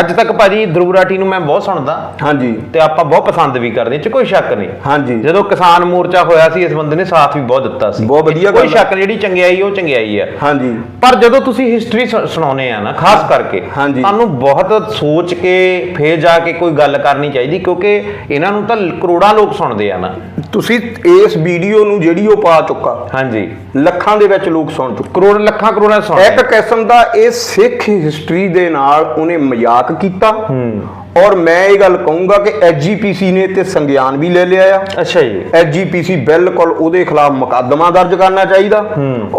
Speaker 1: ਅੱਜ ਤੱਕ ਭਾਜੀ ਧਰੁਵ ਰਾਠੀ ਨੂੰ ਮੈਂ ਬਹੁਤ ਸੁਣਦਾ।
Speaker 2: ਹਾਂਜੀ।
Speaker 1: ਤੇ ਆਪਾਂ ਬਹੁਤ ਪਸੰਦ ਵੀ ਕਰਦੇ ਇਹ ਚ ਕੋਈ ਸ਼ੱਕ ਨਹੀਂ।
Speaker 2: ਹਾਂਜੀ।
Speaker 1: ਜਦੋਂ ਕਿਸਾਨ ਮੋਰਚਾ ਹੋਇਆ ਸੀ ਇਸ ਬੰਦੇ ਨੇ ਸਾਥ ਵੀ ਬਹੁਤ ਦਿੱਤਾ ਸੀ।
Speaker 2: ਬਹੁਤ ਵਧੀਆ
Speaker 1: ਕੋਈ
Speaker 2: ਗੱਲ ਆ।
Speaker 1: ਸ਼ੱਕ ਨਹੀਂ, ਜਿਹੜੀ ਚੰਗਿਆਈ ਉਹ ਚੰਗਿਆਈ ਆ।
Speaker 2: ਹਾਂਜੀ।
Speaker 1: ਪਰ ਜਦੋਂ ਤੁਸੀਂ ਹਿਸਟਰੀ ਸੁਣਾਉਨੇ ਆ ਨਾ ਖਾਸ ਕਰਕੇ
Speaker 2: ਹਾਂਜੀ।
Speaker 1: ਤੁਹਾਨੂੰ ਬਹੁਤ ਸੋਚ ਕੇ ਫੇਰ ਜਾ ਕੇ ਕੋਈ ਗੱਲ ਕਰਨੀ ਚਾਹੀਦੀ ਕਿਉਂਕਿ ਇਹਨਾਂ ਨੂੰ ਤਾਂ ਕਰੋੜਾਂ ਲੋਕ ਸੁਣਦੇ ਆ ਨਾ।
Speaker 2: ਤੁਸੀਂ ਇਸ ਵੀਡੀਓ ਨੂੰ ਜਿਹੜੀ ਉਹ ਪਾ ਚੁੱਕਾ
Speaker 1: ਹਾਂਜੀ।
Speaker 2: ਲੱਖਾਂ ਦੇ ਵਿੱਚ ਲੋਕ ਸੁਣ ਚੁੱਕੇ।
Speaker 1: ਕਰੋੜ ਲੱਖਾਂ ਕਰੋੜਾਂ ਸੁਣ
Speaker 2: ਇੱਕ ਕਿਸਮ ਦਾ ਇਹ ਸਿੱਖ ਹਿਸਟਰੀ ਦੇ ਨਾਲ ਉਹਨੇ ਮਜ਼ਾਕ ਕੀਤਾ। ਔਰ ਮੈਂ ਇਹ ਗੱਲ ਕਹੂੰਗਾ ਕਿ ਐਜੀਪੀਸੀ ਨੇ ਤੇ ਸੰਗਿਆਨ ਵੀ ਲੈ ਲਿਆ ਆ।
Speaker 1: ਅੱਛਾ ਜੀ।
Speaker 2: ਐਜੀਪੀਸੀ ਬਿਲਕੁਲ ਉਹਦੇ ਖਿਲਾਫ ਮੁਕੱਦਮਾ ਦਰਜ ਕਰਨਾ ਚਾਹੀਦਾ।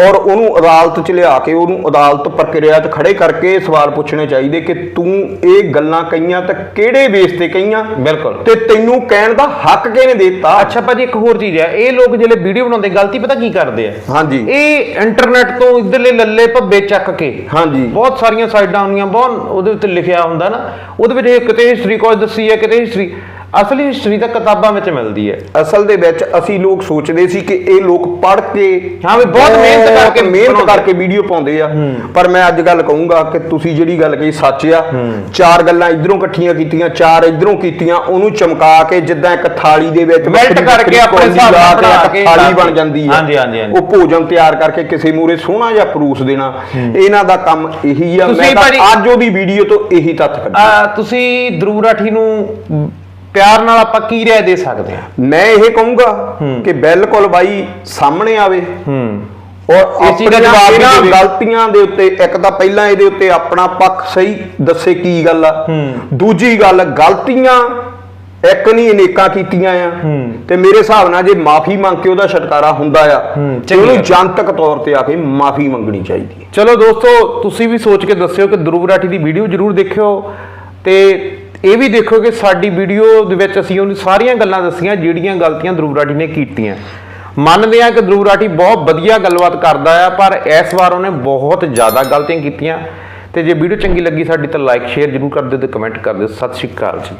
Speaker 2: ਔਰ ਉਹਨੂੰ ਅਦਾਲਤ 'ਚ ਲਿਆ ਕੇ ਉਹਨੂੰ ਅਦਾਲਤ ਪ੍ਰਕਿਰਿਆ 'ਚ ਖੜੇ ਕਰਕੇ ਸਵਾਲ ਪੁੱਛਣੇ ਚਾਹੀਦੇ ਕਿ ਤੂੰ ਇਹ ਗੱਲਾਂ ਕਹੀਆਂ ਤਾਂ ਕਿਹੜੇ ਬੇਸ ਤੇ ਕਹੀਆਂ?
Speaker 1: ਬਿਲਕੁਲ।
Speaker 2: ਤੇ ਤੈਨੂੰ ਕਹਿਣ ਦਾ ਹੱਕ ਕਿਹਨੇ ਦਿੱਤਾ?
Speaker 1: ਅੱਛਾ ਭਾਜੀ ਇੱਕ ਹੋਰ ਚੀਜ਼ ਹੈ ਇਹ ਲੋਕ ਜਿਹੜੇ ਵੀਡੀਓ ਬਣਾਉਂਦੇ ਗਲਤੀ ਪਤਾ ਕੀ ਕਰਦੇ ਆ?
Speaker 2: ਹਾਂਜੀ।
Speaker 1: ਇਹ ਇੰਟਰਨੈਟ ਤੋਂ ਇਧਰਲੇ ਲੱਲੇ ਭੱਬੇ ਚੱਕ ਕੇ
Speaker 2: ਹਾਂਜੀ।
Speaker 1: ਬਹੁਤ ਸਾਰੀਆਂ ਸਾਈਡਾਂ ਹੁੰਦੀਆਂ ਬਹੁਤ ਉਹਦੇ ਉੱਤੇ ਲਿਖਿਆ ਹੁੰਦਾ ਨਾ। ਉਹਦੇ ਵਿੱਚ ਇਹ ਕਿਤੇ ਹਿਸਟਰੀ ਕੁਝ ਦੱਸੀ ਹੈ ਕਿਤੇ ਹਿਸਟਰੀ ਅਸਲੀ ਹਿਸਟਰੀ ਤਾਂ ਕਿਤਾਬਾਂ ਵਿੱਚ ਮਿਲਦੀ ਹੈ।
Speaker 2: ਅਸਲ ਦੇ ਵਿੱਚ ਅਸੀਂ ਲੋਕ ਸੋਚਦੇ ਸੀ ਕਿ ਇਹ ਲੋਕ ਪੜ੍ਹ ਕੇ
Speaker 1: ਹਾਂ ਵੀ ਬਹੁਤ ਮਿਹਨਤ ਕਰਕੇ
Speaker 2: ਮਿਹਨਤ। ਕਰਕੇ ਵੀਡੀਓ ਪਾਉਂਦੇ ਆ। ਪਰ ਮੈਂ ਅੱਜ ਗੱਲ ਕਹੂੰਗਾ ਕਿ ਤੁਸੀਂ ਜਿਹੜੀ ਗੱਲ ਕਹੀ ਸੱਚ ਆ। ਚਾਰ ਗੱਲਾਂ ਇਧਰੋਂ ਇਕੱਠੀਆਂ ਕੀਤੀਆਂ ਚਾਰ ਇਧਰੋਂ ਕੀਤੀਆਂ ਉਹਨੂੰ ਚਮਕਾ ਕੇ ਜਿੱਦਾਂ ਇੱਕ ਥਾਲੀ ਦੇ ਵਿੱਚ ਵੱਖਰੀ
Speaker 1: ਕਰਕੇ ਆਪਣੇ ਹਿਸਾਬ ਨਾਲ ਬਣਾ ਕੇ
Speaker 2: ਥਾਲੀ ਬਣ। ਜਾਂਦੀ ਆ।
Speaker 1: ਹਾਂਜੀ, ਹਾਂਜੀ।
Speaker 2: ਉਹ ਭੋਜਨ ਤਿਆਰ ਕਰਕੇ ਕਿਸੇ ਮੂਰੇ ਸੋਹਣਾ ਜਿਹਾ ਪਰੂਸ ਦੇਣਾ ਇਹਨਾਂ ਦਾ ਕੰਮ ਇਹੀ ਆ। ਮੈਂ ਅੱਜ ਉਹਦੀ ਵੀਡੀਓ ਤੋਂ ਇਹੀ ਤੱਥ ਕੱਢਿਆ
Speaker 1: ਤੁਸੀਂ ਧਰੂਵ ਰਾਠੀ ਨੂੰ ਪਿਆਰ ਨਾਲ ਆਪਾਂ ਕੀ ਰਾਏ ਦੇ ਸਕਦੇ ਹਾਂ?
Speaker 2: ਮੈਂ ਇਹ ਕਹੂੰਗਾ ਕਿ ਬਿਲਕੁਲ ਬਾਈ ਸਾਹਮਣੇ ਆਵੇ।
Speaker 1: ਹੂੰ।
Speaker 2: ਔਰ
Speaker 1: ਇਸ ਚੀਜ਼ ਦਾ ਜਵਾਬ ਵੀ।
Speaker 2: ਗਲਤੀਆਂ ਦੇ ਉੱਤੇ ਇੱਕ ਤਾਂ ਪਹਿਲਾਂ ਇਹਦੇ ਉੱਤੇ ਆਪਣਾ ਪੱਖ ਸਹੀ ਦੱਸੇ ਕੀ ਗੱਲ ਆ। ਦੂਜੀ ਗੱਲ ਗਲਤੀਆਂ ਇੱਕ ਨਹੀਂ ਅਨੇਕਾਂ ਕੀਤੀਆਂ ਆ। ਤੇ ਮੇਰੇ ਹਿਸਾਬ ਨਾਲ ਜੇ ਮਾਫੀ ਮੰਗ ਕੇ ਉਹਦਾ ਛੁਟਕਾਰਾ ਹੁੰਦਾ ਆ ਤੇ ਉਹਨੂੰ। ਜਨਤਕ ਤੌਰ ਤੇ ਆ ਕੇ ਮਾਫੀ ਮੰਗਣੀ ਚਾਹੀਦੀ ਹੈ।
Speaker 1: ਚਲੋ ਦੋਸਤੋ ਤੁਸੀਂ ਵੀ ਸੋਚ ਕੇ ਦੱਸਿਓ ਕਿ ਰਾਠੀ ਦੀ ਵੀਡੀਓ ਜਰੂਰ ਦੇਖਿਓ। ਤੇ ਇਹ ਵੀ ਦੇਖੋ ਕਿ ਸਾਡੀ ਵੀਡੀਓ ਦੇ ਵਿੱਚ ਅਸੀਂ ਉਹਨੂੰ ਸਾਰੀਆਂ ਗੱਲਾਂ ਦੱਸੀਆਂ, ਜਿਹੜੀਆਂ ਗਲਤੀਆਂ ਧਰੂਵ ਰਾਠੀ ਨੇ ਕੀਤੀਆਂ। ਮੰਨਦੇ ਆ ਕਿ ਧਰੂਵ ਰਾਠੀ ਬਹੁਤ ਵਧੀਆ ਗੱਲਬਾਤ ਕਰਦਾ ਆ, ਪਰ ਇਸ ਵਾਰ ਉਹਨੇ ਬਹੁਤ ਜ਼ਿਆਦਾ ਗਲਤੀਆਂ ਕੀਤੀਆਂ। ਤੇ ਜੇ ਵੀਡੀਓ ਚੰਗੀ ਲੱਗੀ ਸਾਡੀ ਤਾਂ ਲਾਈਕ ਸ਼ੇਅਰ ਜਰੂਰ ਕਰ ਦਿਓ ਤੇ ਕਮੈਂਟ ਕਰ ਦਿਓ। ਸਤਿ ਸ਼੍ਰੀ ਅਕਾਲ ਜੀ।